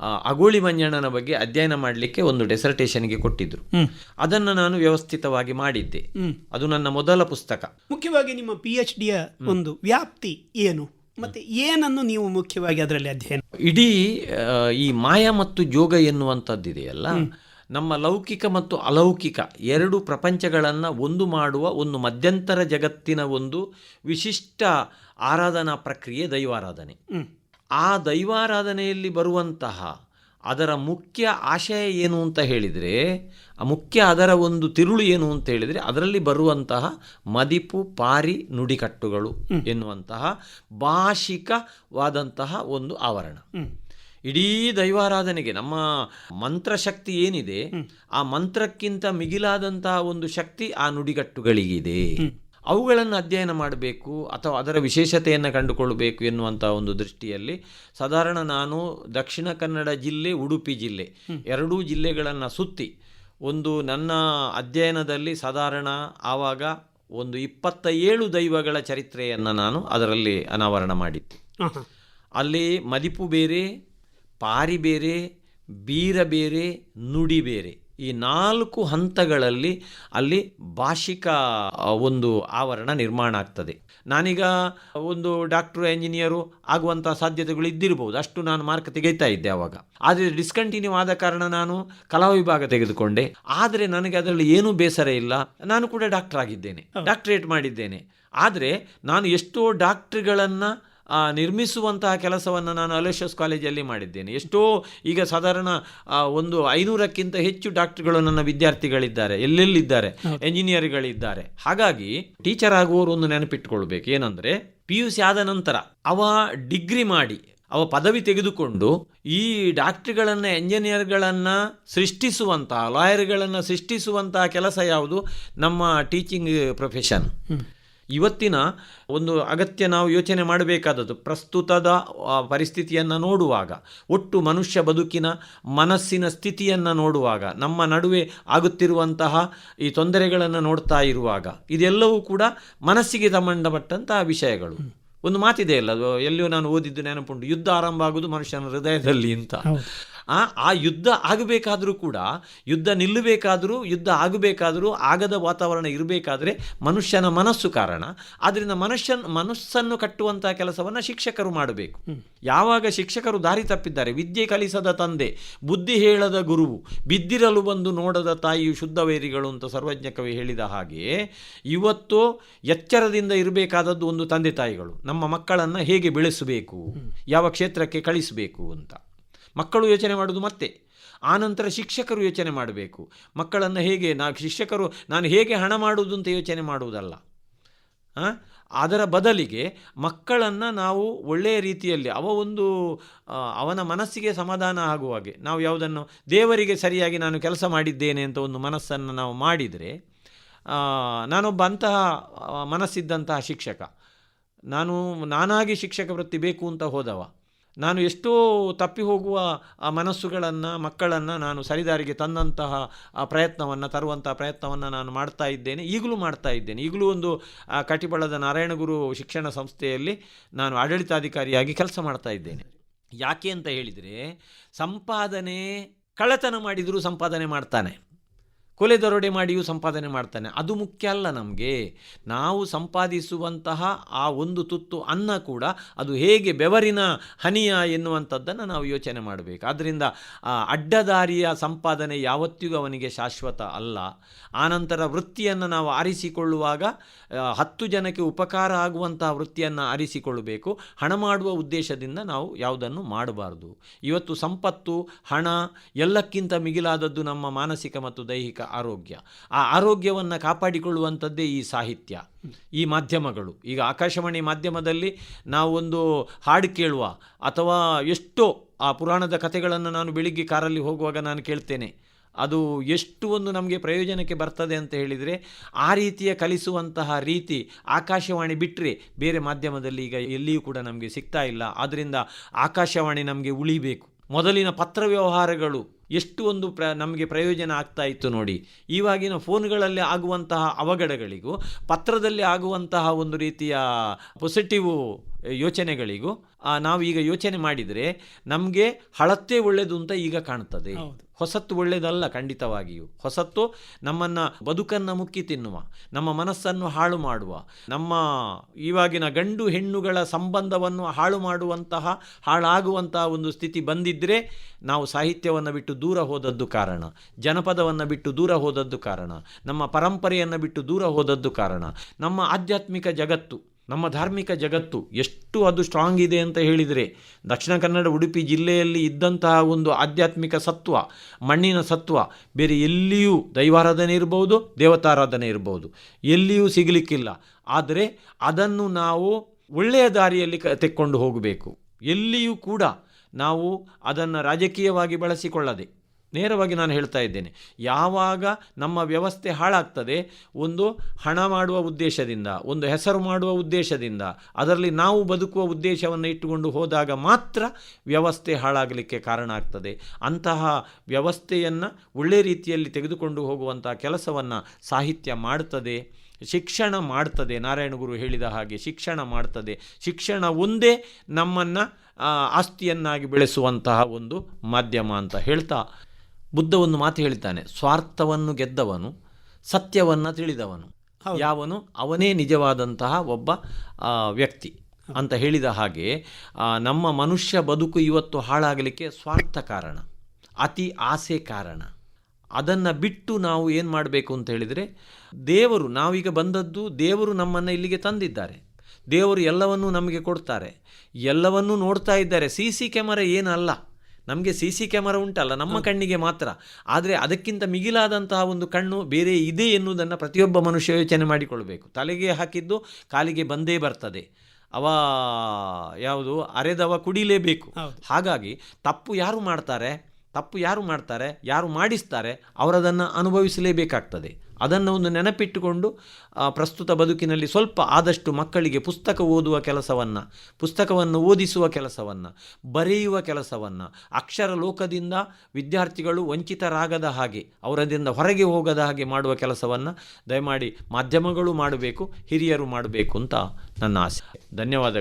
ಅಗೋಳಿ ಮಂಜಣ್ಣನ ಬಗ್ಗೆ ಅಧ್ಯಯನ ಮಾಡಲಿಕ್ಕೆ ಒಂದು ಡೆಸರ್ಟೇಷನ್ಗೆ ಕೊಟ್ಟಿದ್ರು. ಅದನ್ನು ನಾನು ವ್ಯವಸ್ಥಿತವಾಗಿ ಮಾಡಿದ್ದೆ. ಅದು ನನ್ನ ಮೊದಲ ಪುಸ್ತಕ. ಮುಖ್ಯವಾಗಿ ನಿಮ್ಮ ಪಿ ಎಚ್ ಡಿಯ ಒಂದು ವ್ಯಾಪ್ತಿ ಏನು? ಮತ್ತೆ ಏನನ್ನು ನೀವು ಮುಖ್ಯವಾಗಿ ಅದರಲ್ಲಿ ಅಧ್ಯಯನ ಇಡೀ ಈ ಮಾಯ ಮತ್ತು ಜೋಗ ಎನ್ನುವಂಥದ್ದಿದೆಯಲ್ಲ ನಮ್ಮ ಲೌಕಿಕ ಮತ್ತು ಅಲೌಕಿಕ ಎರಡು ಪ್ರಪಂಚಗಳನ್ನು ಒಂದು ಮಾಡುವ ಒಂದು ಮಧ್ಯಂತರ ಜಗತ್ತಿನ ಒಂದು ವಿಶಿಷ್ಟ ಆರಾಧನಾ ಪ್ರಕ್ರಿಯೆ ದೈವಾರಾಧನೆ. ಹ್ಮ್. ಆ ದೈವಾರಾಧನೆಯಲ್ಲಿ ಬರುವಂತಹ ಅದರ ಮುಖ್ಯ ಆಶಯ ಏನು ಅಂತ ಹೇಳಿದರೆ ಆ ಮುಖ್ಯ ಅದರ ಒಂದು ತಿರುಳು ಏನು ಅಂತ ಹೇಳಿದರೆ ಅದರಲ್ಲಿ ಬರುವಂತಹ ಮದಿಪು ಪಾರಿ ನುಡಿಕಟ್ಟುಗಳು ಎನ್ನುವಂತಹ ಭಾಷಿಕವಾದಂತಹ ಒಂದು ಆವರಣ. ಇಡೀ ದೈವಾರಾಧನೆಗೆ ನಮ್ಮ ಮಂತ್ರಶಕ್ತಿ ಏನಿದೆ ಆ ಮಂತ್ರಕ್ಕಿಂತ ಮಿಗಿಲಾದಂತಹ ಒಂದು ಶಕ್ತಿ ಆ ನುಡಿಗಟ್ಟುಗಳಿಗಿದೆ. ಅವುಗಳನ್ನು ಅಧ್ಯಯನ ಮಾಡಬೇಕು ಅಥವಾ ಅದರ ವಿಶೇಷತೆಯನ್ನು ಕಂಡುಕೊಳ್ಳಬೇಕು ಎನ್ನುವಂಥ ಒಂದು ದೃಷ್ಟಿಯಲ್ಲಿ ಸಾಧಾರಣ ನಾನು ದಕ್ಷಿಣ ಕನ್ನಡ ಜಿಲ್ಲೆ ಉಡುಪಿ ಜಿಲ್ಲೆ ಎರಡೂ ಜಿಲ್ಲೆಗಳನ್ನು ಸುತ್ತಿ ಒಂದು ನನ್ನ ಅಧ್ಯಯನದಲ್ಲಿ ಸಾಧಾರಣ ಆವಾಗ ಒಂದು ಇಪ್ಪತ್ತ ಏಳು ದೈವಗಳ ಚರಿತ್ರೆಯನ್ನು ನಾನು ಅದರಲ್ಲಿ ಅನಾವರಣ ಮಾಡಿದ್ದೆ. ಅಲ್ಲಿ ಮದಿಪು ಬೇರೆ ಪಾರಿ ಬೇರೆ ಬೀರ ಬೇರೆ ನುಡಿ ಬೇರೆ. ಈ ನಾಲ್ಕು ಹಂತಗಳಲ್ಲಿ ಅಲ್ಲಿ ಭಾಷಿಕ ಒಂದು ಆವರಣ ನಿರ್ಮಾಣ ಆಗ್ತದೆ. ನಾನೀಗ ಒಂದು ಡಾಕ್ಟ್ರು ಎಂಜಿನಿಯರು ಆಗುವಂಥ ಸಾಧ್ಯತೆಗಳು ಇದ್ದಿರಬಹುದು ಅಷ್ಟು ನಾನು ಮಾರ್ಕ್ ತೆಗೆತಾ ಇದ್ದೆ ಆವಾಗ. ಆದರೆ ಡಿಸ್ಕಂಟಿನ್ಯೂ ಆದ ಕಾರಣ ನಾನು ಕಲಾ ವಿಭಾಗ ತೆಗೆದುಕೊಂಡೆ. ಆದರೆ ನನಗೆ ಅದರಲ್ಲಿ ಏನೂ ಬೇಸರ ಇಲ್ಲ. ನಾನು ಕೂಡ ಡಾಕ್ಟರ್ ಆಗಿದ್ದೇನೆ ಡಾಕ್ಟರೇಟ್ ಮಾಡಿದ್ದೇನೆ. ಆದರೆ ನಾನು ಎಷ್ಟೋ ಡಾಕ್ಟ್ರುಗಳನ್ನು ನಿರ್ಮಿಸುವಂತಹ ಕೆಲಸವನ್ನು ನಾನು ಅಲೋಷಿಯಸ್ ಕಾಲೇಜಲ್ಲಿ ಮಾಡಿದ್ದೇನೆ. ಎಷ್ಟೋ ಈಗ ಸಾಧಾರಣ ಆ, ಒಂದು ಐನೂರಕ್ಕಿಂತ ಹೆಚ್ಚು ಡಾಕ್ಟರ್ಗಳು ನನ್ನ ವಿದ್ಯಾರ್ಥಿಗಳಿದ್ದಾರೆ. ಎಲ್ಲೆಲ್ಲಿದ್ದಾರೆ? ಎಂಜಿನಿಯರ್ಗಳಿದ್ದಾರೆ. ಹಾಗಾಗಿ ಟೀಚರ್ ಆಗುವವರು ಒಂದು ನೆನಪಿಟ್ಕೊಳ್ಬೇಕು. ಏನಂದರೆ ಪಿ ಯು ಸಿ ಆದ ನಂತರ ಅವ ಡಿಗ್ರಿ ಮಾಡಿ ಅವ ಪದವಿ ತೆಗೆದುಕೊಂಡು ಈ ಡಾಕ್ಟ್ರುಗಳನ್ನು ಎಂಜಿನಿಯರ್ಗಳನ್ನು ಸೃಷ್ಟಿಸುವಂತಹ ಲಾಯರ್ಗಳನ್ನು ಸೃಷ್ಟಿಸುವಂತಹ ಕೆಲಸ ಯಾವುದು? ನಮ್ಮ ಟೀಚಿಂಗ್ ಪ್ರೊಫೆಷನ್. ಇವತ್ತಿನ ಒಂದು ಅಗತ್ಯ ನಾವು ಯೋಚನೆ ಮಾಡಬೇಕಾದದ್ದು ಪ್ರಸ್ತುತದ ಪರಿಸ್ಥಿತಿಯನ್ನು ನೋಡುವಾಗ ಒಟ್ಟು ಮನುಷ್ಯ ಬದುಕಿನ ಮನಸ್ಸಿನ ಸ್ಥಿತಿಯನ್ನು ನೋಡುವಾಗ ನಮ್ಮ ನಡುವೆ ಆಗುತ್ತಿರುವಂತಹ ಈ ತೊಂದರೆಗಳನ್ನು ನೋಡ್ತಾ ಇರುವಾಗ ಇದೆಲ್ಲವೂ ಕೂಡ ಮನಸ್ಸಿಗೆ ಸಂಬಂಧಪಟ್ಟಂತಹ ವಿಷಯಗಳು. ಒಂದು ಮಾತಿದೆ ಅಲ್ಲ ಅದು ಎಲ್ಲಿಯೋ ನಾನು ಓದಿದ್ದು ನೆನಪುಂಟು ಯುದ್ಧ ಆರಂಭ ಆಗುವುದು ಮನುಷ್ಯನ ಹೃದಯದಲ್ಲಿ ಅಂತ. ಆ ಆ ಯುದ್ಧ ಆಗಬೇಕಾದರೂ ಕೂಡ ಯುದ್ಧ ನಿಲ್ಲಬೇಕಾದರೂ ಯುದ್ಧ ಆಗಬೇಕಾದರೂ ಆಗದ ವಾತಾವರಣ ಇರಬೇಕಾದ್ರೆ ಮನುಷ್ಯನ ಮನಸ್ಸು ಕಾರಣ. ಆದ್ದರಿಂದ ಮನುಷ್ಯನ್ ಮನಸ್ಸನ್ನು ಕಟ್ಟುವಂಥ ಕೆಲಸವನ್ನು ಶಿಕ್ಷಕರು ಮಾಡಬೇಕು. ಯಾವಾಗ ಶಿಕ್ಷಕರು ದಾರಿ ತಪ್ಪಿದ್ದಾರೆ? ವಿದ್ಯೆ ಕಲಿಸದ ತಂದೆ ಬುದ್ಧಿ ಹೇಳದ ಗುರುವು ಬಿದ್ದಿರಲು ಬಂದು ನೋಡದ ತಾಯಿಯು ಶುದ್ಧವೇರಿಗಳು ಅಂತ ಸರ್ವಜ್ಞ ಕವಿ ಹೇಳಿದ ಹಾಗೆ ಇವತ್ತು ಎಚ್ಚರದಿಂದ ಇರಬೇಕಾದದ್ದು ಒಂದು ತಂದೆ ತಾಯಿಗಳು. ನಮ್ಮ ಮಕ್ಕಳನ್ನು ಹೇಗೆ ಬೆಳೆಸಬೇಕು? ಯಾವ ಕ್ಷೇತ್ರಕ್ಕೆ ಕಳಿಸಬೇಕು ಅಂತ. ಮಕ್ಕಳು ಯೋಚನೆ ಮಾಡೋದು ಮತ್ತೆ. ಆನಂತರ ಶಿಕ್ಷಕರು ಯೋಚನೆ ಮಾಡಬೇಕು. ಮಕ್ಕಳನ್ನು ಹೇಗೆ ನಾ ಶಿಕ್ಷಕರು, ನಾನು ಹೇಗೆ ಹಣ ಮಾಡುವುದು ಅಂತ ಯೋಚನೆ ಮಾಡುವುದಲ್ಲ? ಅದರ ಬದಲಿಗೆ ಮಕ್ಕಳನ್ನು ನಾವು ಒಳ್ಳೆಯ ರೀತಿಯಲ್ಲಿ, ಅವ ಒಂದು ಅವನ ಮನಸ್ಸಿಗೆ ಸಮಾಧಾನ ಆಗುವ ಹಾಗೆ, ನಾವು ಯಾವುದನ್ನು, ದೇವರಿಗೆ ಸರಿಯಾಗಿ ನಾನು ಕೆಲಸ ಮಾಡಿದ್ದೇನೆ ಅಂತ ಒಂದು ಮನಸ್ಸನ್ನು ನಾವು ಮಾಡಿದರೆ ನಾನೊಬ್ಬ ಅಂತಹ ಮನಸ್ಸಿದ್ದಂತಹ ಶಿಕ್ಷಕ. ನಾನು, ನಾನಾಗಿ ಶಿಕ್ಷಕ ವೃತ್ತಿ ಬೇಕು ಅಂತ ಹೋದವ. ನಾನು ಎಷ್ಟೋ ತಪ್ಪಿ ಹೋಗುವ ಆ ಮನಸ್ಸುಗಳನ್ನು, ಮಕ್ಕಳನ್ನು ನಾನು ಸರಿದಾರಿಗೆ ತಂದಂತಹ ಆ ಪ್ರಯತ್ನವನ್ನು ತರುವಂತಹ ಪ್ರಯತ್ನವನ್ನು ನಾನು ಮಾಡ್ತಾ ಇದ್ದೇನೆ. ಈಗಲೂ ಮಾಡ್ತಾ ಇದ್ದೇನೆ. ಈಗಲೂ ಒಂದು ಕಟಿಬಳದ ನಾರಾಯಣಗುರು ಶಿಕ್ಷಣ ಸಂಸ್ಥೆಯಲ್ಲಿ ನಾನು ಆಡಳಿತಾಧಿಕಾರಿಯಾಗಿ ಕೆಲಸ ಮಾಡ್ತಾ ಇದ್ದೇನೆ. ಯಾಕೆ ಅಂತ ಹೇಳಿದರೆ, ಸಂಪಾದನೆ ಕಳ್ಳತನ ಮಾಡಿದರೂ ಸಂಪಾದನೆ ಮಾಡ್ತಾನೆ. ಕೊಲೆ ದರೋಡೆ ಮಾಡಿಯೂ ಸಂಪಾದನೆ ಮಾಡ್ತಾನೆ. ಅದು ಮುಖ್ಯ ಅಲ್ಲ ನಮಗೆ. ನಾವು ಸಂಪಾದಿಸುವಂತಹ ಆ ಒಂದು ತುತ್ತು ಅನ್ನ ಕೂಡ ಅದು ಹೇಗೆ ಬೆವರಿನ ಹನಿಯ ಎನ್ನುವಂಥದ್ದನ್ನು ನಾವು ಯೋಚನೆ ಮಾಡಬೇಕು. ಆದ್ದರಿಂದ ಅಡ್ಡದಾರಿಯ ಸಂಪಾದನೆ ಯಾವತ್ತಿಗೂ ಅವನಿಗೆ ಶಾಶ್ವತ ಅಲ್ಲ. ಆನಂತರ ವೃತ್ತಿಯನ್ನು ನಾವು ಆರಿಸಿಕೊಳ್ಳುವಾಗ ಹತ್ತು ಜನಕ್ಕೆ ಉಪಕಾರ ಆಗುವಂತಹ ವೃತ್ತಿಯನ್ನು ಆರಿಸಿಕೊಳ್ಳಬೇಕು. ಹಣ ಮಾಡುವ ಉದ್ದೇಶದಿಂದ ನಾವು ಯಾವುದನ್ನು ಮಾಡಬಾರ್ದು. ಇವತ್ತು ಸಂಪತ್ತು, ಹಣ, ಎಲ್ಲಕ್ಕಿಂತ ಮಿಗಿಲಾದದ್ದು ನಮ್ಮ ಮಾನಸಿಕ ಮತ್ತು ದೈಹಿಕ ಆರೋಗ್ಯ. ಆ ಆರೋಗ್ಯವನ್ನು ಕಾಪಾಡಿಕೊಳ್ಳುವಂಥದ್ದೇ ಈ ಸಾಹಿತ್ಯ, ಈ ಮಾಧ್ಯಮಗಳು. ಈಗ ಆಕಾಶವಾಣಿ ಮಾಧ್ಯಮದಲ್ಲಿ ನಾವು ಒಂದು ಹಾಡು ಕೇಳುವ ಅಥವಾ ಎಷ್ಟೋ ಆ ಪುರಾಣದ ಕಥೆಗಳನ್ನು ನಾನು ಬೆಳಿಗ್ಗೆ ಕಾರಲ್ಲಿ ಹೋಗುವಾಗ ನಾನು ಕೇಳ್ತೇನೆ. ಅದು ಎಷ್ಟು ಒಂದು ನಮಗೆ ಪ್ರಯೋಜನಕ್ಕೆ ಬರ್ತದೆ ಅಂತ ಹೇಳಿದರೆ, ಆ ರೀತಿಯ ಕಲಿಸುವಂತಹ ರೀತಿ ಆಕಾಶವಾಣಿ ಬಿಟ್ಟರೆ ಬೇರೆ ಮಾಧ್ಯಮದಲ್ಲಿ ಈಗ ಎಲ್ಲಿಯೂ ಕೂಡ ನಮಗೆ ಸಿಗ್ತಾ ಇಲ್ಲ. ಆದ್ದರಿಂದ ಆಕಾಶವಾಣಿ ನಮಗೆ ಉಳಿಬೇಕು. ಮೊದಲಿನ ಪತ್ರ ವ್ಯವಹಾರಗಳು ಎಷ್ಟು ಒಂದು ಪ್ರ ನಮಗೆ ಪ್ರಯೋಜನ ಆಗ್ತಾ ಇತ್ತು ನೋಡಿ. ಇವಾಗಿನ ಫೋನ್ಗಳಲ್ಲಿ ಆಗುವಂತಹ ಅವಘಡಗಳಿಗೂ, ಪತ್ರದಲ್ಲಿ ಆಗುವಂತಹ ಒಂದು ರೀತಿಯ ಪೊಸಿಟಿವ್ ಯೋಚನೆಗಳಿಗೂ ನಾವು ಈಗ ಯೋಚನೆ ಮಾಡಿದರೆ ನಮಗೆ ಹಳತ್ತೇ ಒಳ್ಳೆಯದು ಅಂತ ಈಗ ಕಾಣ್ತದೆ ಹೌದು. ಹೊಸತ್ತು ಒಳ್ಳೆಯದಲ್ಲ ಖಂಡಿತವಾಗಿಯೂ ಹೊಸತ್ತು ನಮ್ಮನ್ನು ಬದುಕನ್ನು ಮುಕ್ಕಿ ತಿನ್ನುವ ನಮ್ಮ ಮನಸ್ಸನ್ನು ಹಾಳು ಮಾಡುವ ನಮ್ಮ ಇವಾಗಿನ ಗಂಡು ಹೆಣ್ಣುಗಳ ಸಂಬಂಧವನ್ನು ಹಾಳು ಮಾಡುವಂತಹ ಹಾಳಾಗುವಂತಹ ಒಂದು ಸ್ಥಿತಿ ಬಂದಿದ್ದರೆ ನಾವು ಸಾಹಿತ್ಯವನ್ನು ಬಿಟ್ಟು ದೂರ ಹೋದದ್ದು ಕಾರಣ ಜನಪದವನ್ನು ಬಿಟ್ಟು ದೂರ ಹೋದದ್ದು ಕಾರಣ ನಮ್ಮ ಪರಂಪರೆಯನ್ನು ಬಿಟ್ಟು ದೂರ ಹೋದದ್ದು ಕಾರಣ ನಮ್ಮ ಆಧ್ಯಾತ್ಮಿಕ ಜಗತ್ತು ನಮ್ಮ ಧಾರ್ಮಿಕ ಜಗತ್ತು ಎಷ್ಟು ಅದು ಸ್ಟ್ರಾಂಗ್ ಇದೆ ಅಂತ ಹೇಳಿದರೆ, ದಕ್ಷಿಣ ಕನ್ನಡ, ಉಡುಪಿ ಜಿಲ್ಲೆಯಲ್ಲಿ ಇದ್ದಂತಹ ಒಂದು ಆಧ್ಯಾತ್ಮಿಕ ಸತ್ವ, ಮಣ್ಣಿನ ಸತ್ವ, ಬೇರೆ ಎಲ್ಲಿಯೂ ದೈವಾರಾಧನೆ ಇರ್ಬೋದು, ದೇವತಾರಾಧನೆ ಇರ್ಬೋದು, ಎಲ್ಲಿಯೂ ಸಿಗಲಿಕ್ಕಿಲ್ಲ. ಆದರೆ ಅದನ್ನು ನಾವು ಒಳ್ಳೆಯ ದಾರಿಯಲ್ಲಿ ಕ, ತೆಕ್ಕೊಂಡು ಹೋಗಬೇಕು. ಎಲ್ಲಿಯೂ ಕೂಡ ನಾವು ಅದನ್ನು ರಾಜಕೀಯವಾಗಿ ಬಳಸಿಕೊಳ್ಳದೆ ನೇರವಾಗಿ ನಾನು ಹೇಳ್ತಾ ಇದ್ದೇನೆ, ಯಾವಾಗ ನಮ್ಮ ವ್ಯವಸ್ಥೆ ಹಾಳಾಗ್ತದೆ, ಒಂದು ಹಣ ಮಾಡುವ ಉದ್ದೇಶದಿಂದ, ಒಂದು ಹೆಸರು ಮಾಡುವ ಉದ್ದೇಶದಿಂದ, ಅದರಲ್ಲಿ ನಾವು ಬದುಕುವ ಉದ್ದೇಶವನ್ನು ಇಟ್ಟುಕೊಂಡು ಹೋದಾಗ ಮಾತ್ರ ವ್ಯವಸ್ಥೆ ಹಾಳಾಗಲಿಕ್ಕೆ ಕಾರಣ ಆಗ್ತದೆ. ಅಂತಹ ವ್ಯವಸ್ಥೆಯನ್ನು ಒಳ್ಳೆ ರೀತಿಯಲ್ಲಿ ತೆಗೆದುಕೊಂಡು ಹೋಗುವಂಥ ಕೆಲಸವನ್ನು ಸಾಹಿತ್ಯ ಮಾಡ್ತದೆ, ಶಿಕ್ಷಣ ಮಾಡ್ತದೆ. ನಾರಾಯಣಗುರು ಹೇಳಿದ ಹಾಗೆ ಶಿಕ್ಷಣ ಮಾಡ್ತದೆ. ಶಿಕ್ಷಣ ಒಂದೇ ನಮ್ಮನ್ನು ಆಸ್ತಿಯನ್ನಾಗಿ ಬೆಳೆಸುವಂತಹ ಒಂದು ಮಾಧ್ಯಮ ಅಂತ ಹೇಳ್ತಾ ಬುದ್ಧ ಒಂದು ಮಾತು ಹೇಳಿದ್ದಾನೆ ಸ್ವಾರ್ಥವನ್ನು ಗೆದ್ದವನು ಸತ್ಯವನ್ನು ತಿಳಿದವನು. ಯಾವನು? ಅವನೇ ನಿಜವಾದಂತಹ ಒಬ್ಬ ವ್ಯಕ್ತಿ ಅಂತ ಹೇಳಿದ ಹಾಗೆ ನಮ್ಮ ಮನುಷ್ಯ ಬದುಕು ಇವತ್ತು ಹಾಳಾಗಲಿಕ್ಕೆ ಸ್ವಾರ್ಥ ಕಾರಣ ಅತಿ ಆಸೆ ಕಾರಣ. ಅದನ್ನು ಬಿಟ್ಟು ನಾವು ಏನು ಮಾಡಬೇಕು ಅಂತ ಹೇಳಿದರೆ ದೇವರು ನಾವೀಗ ಬಂದದ್ದು ದೇವರು ನಮ್ಮನ್ನು ಇಲ್ಲಿಗೆ ತಂದಿದ್ದಾರೆ. ದೇವರು ಎಲ್ಲವನ್ನೂ ನಮಗೆ ಕೊಡ್ತಾರೆ. ಎಲ್ಲವನ್ನೂ ನೋಡ್ತಾ ಇದ್ದಾರೆ. ಸಿ ಸಿ ಕ್ಯಾಮರಾ ಏನಲ್ಲ. ನಮಗೆ ಸಿ ಸಿ ಕ್ಯಾಮರಾ ಉಂಟಲ್ಲ ನಮ್ಮ ಕಣ್ಣಿಗೆ ಮಾತ್ರ. ಆದರೆ ಅದಕ್ಕಿಂತ ಮಿಗಿಲಾದಂತಹ ಒಂದು ಕಣ್ಣು ಬೇರೆ ಇದೆ ಎನ್ನುವುದನ್ನು ಪ್ರತಿಯೊಬ್ಬ ಮನುಷ್ಯ ಯೋಚನೆ ಮಾಡಿಕೊಳ್ಬೇಕು. ತಲೆಗೆ ಹಾಕಿದ್ದು ಕಾಲಿಗೆ ಬಂದೇ ಬರ್ತದೆ. ಅವ ಯಾವುದು ಅರೆದವ ಕುಡಿಲೇಬೇಕು. ಹಾಗಾಗಿ ತಪ್ಪು ಯಾರು ಮಾಡ್ತಾರೆ ತಪ್ಪು ಯಾರು ಮಾಡ್ತಾರೆ ಯಾರು ಮಾಡಿಸ್ತಾರೆ ಅವರದನ್ನು ಅನುಭವಿಸಲೇಬೇಕಾಗ್ತದೆ. ಅದನ್ನು ಒಂದು ನೆನಪಿಟ್ಟುಕೊಂಡು ಪ್ರಸ್ತುತ ಬದುಕಿನಲ್ಲಿ ಸ್ವಲ್ಪ ಆದಷ್ಟು ಮಕ್ಕಳಿಗೆ ಪುಸ್ತಕ ಓದುವ ಕೆಲಸವನ್ನು, ಪುಸ್ತಕವನ್ನು ಓದಿಸುವ ಕೆಲಸವನ್ನು, ಬರೆಯುವ ಕೆಲಸವನ್ನು, ಅಕ್ಷರ ಲೋಕದಿಂದ ವಿದ್ಯಾರ್ಥಿಗಳು ವಂಚಿತರಾಗದ ಹಾಗೆ, ಅವರದಿಂದ ಹೊರಗೆ ಹೋಗದ ಹಾಗೆ ಮಾಡುವ ಕೆಲಸವನ್ನು ದಯಮಾಡಿ ಮಾಧ್ಯಮಗಳು ಮಾಡಬೇಕು, ಹಿರಿಯರು ಮಾಡಬೇಕು ಅಂತ ನನ್ನ ಆಸೆ. ಧನ್ಯವಾದಗಳು.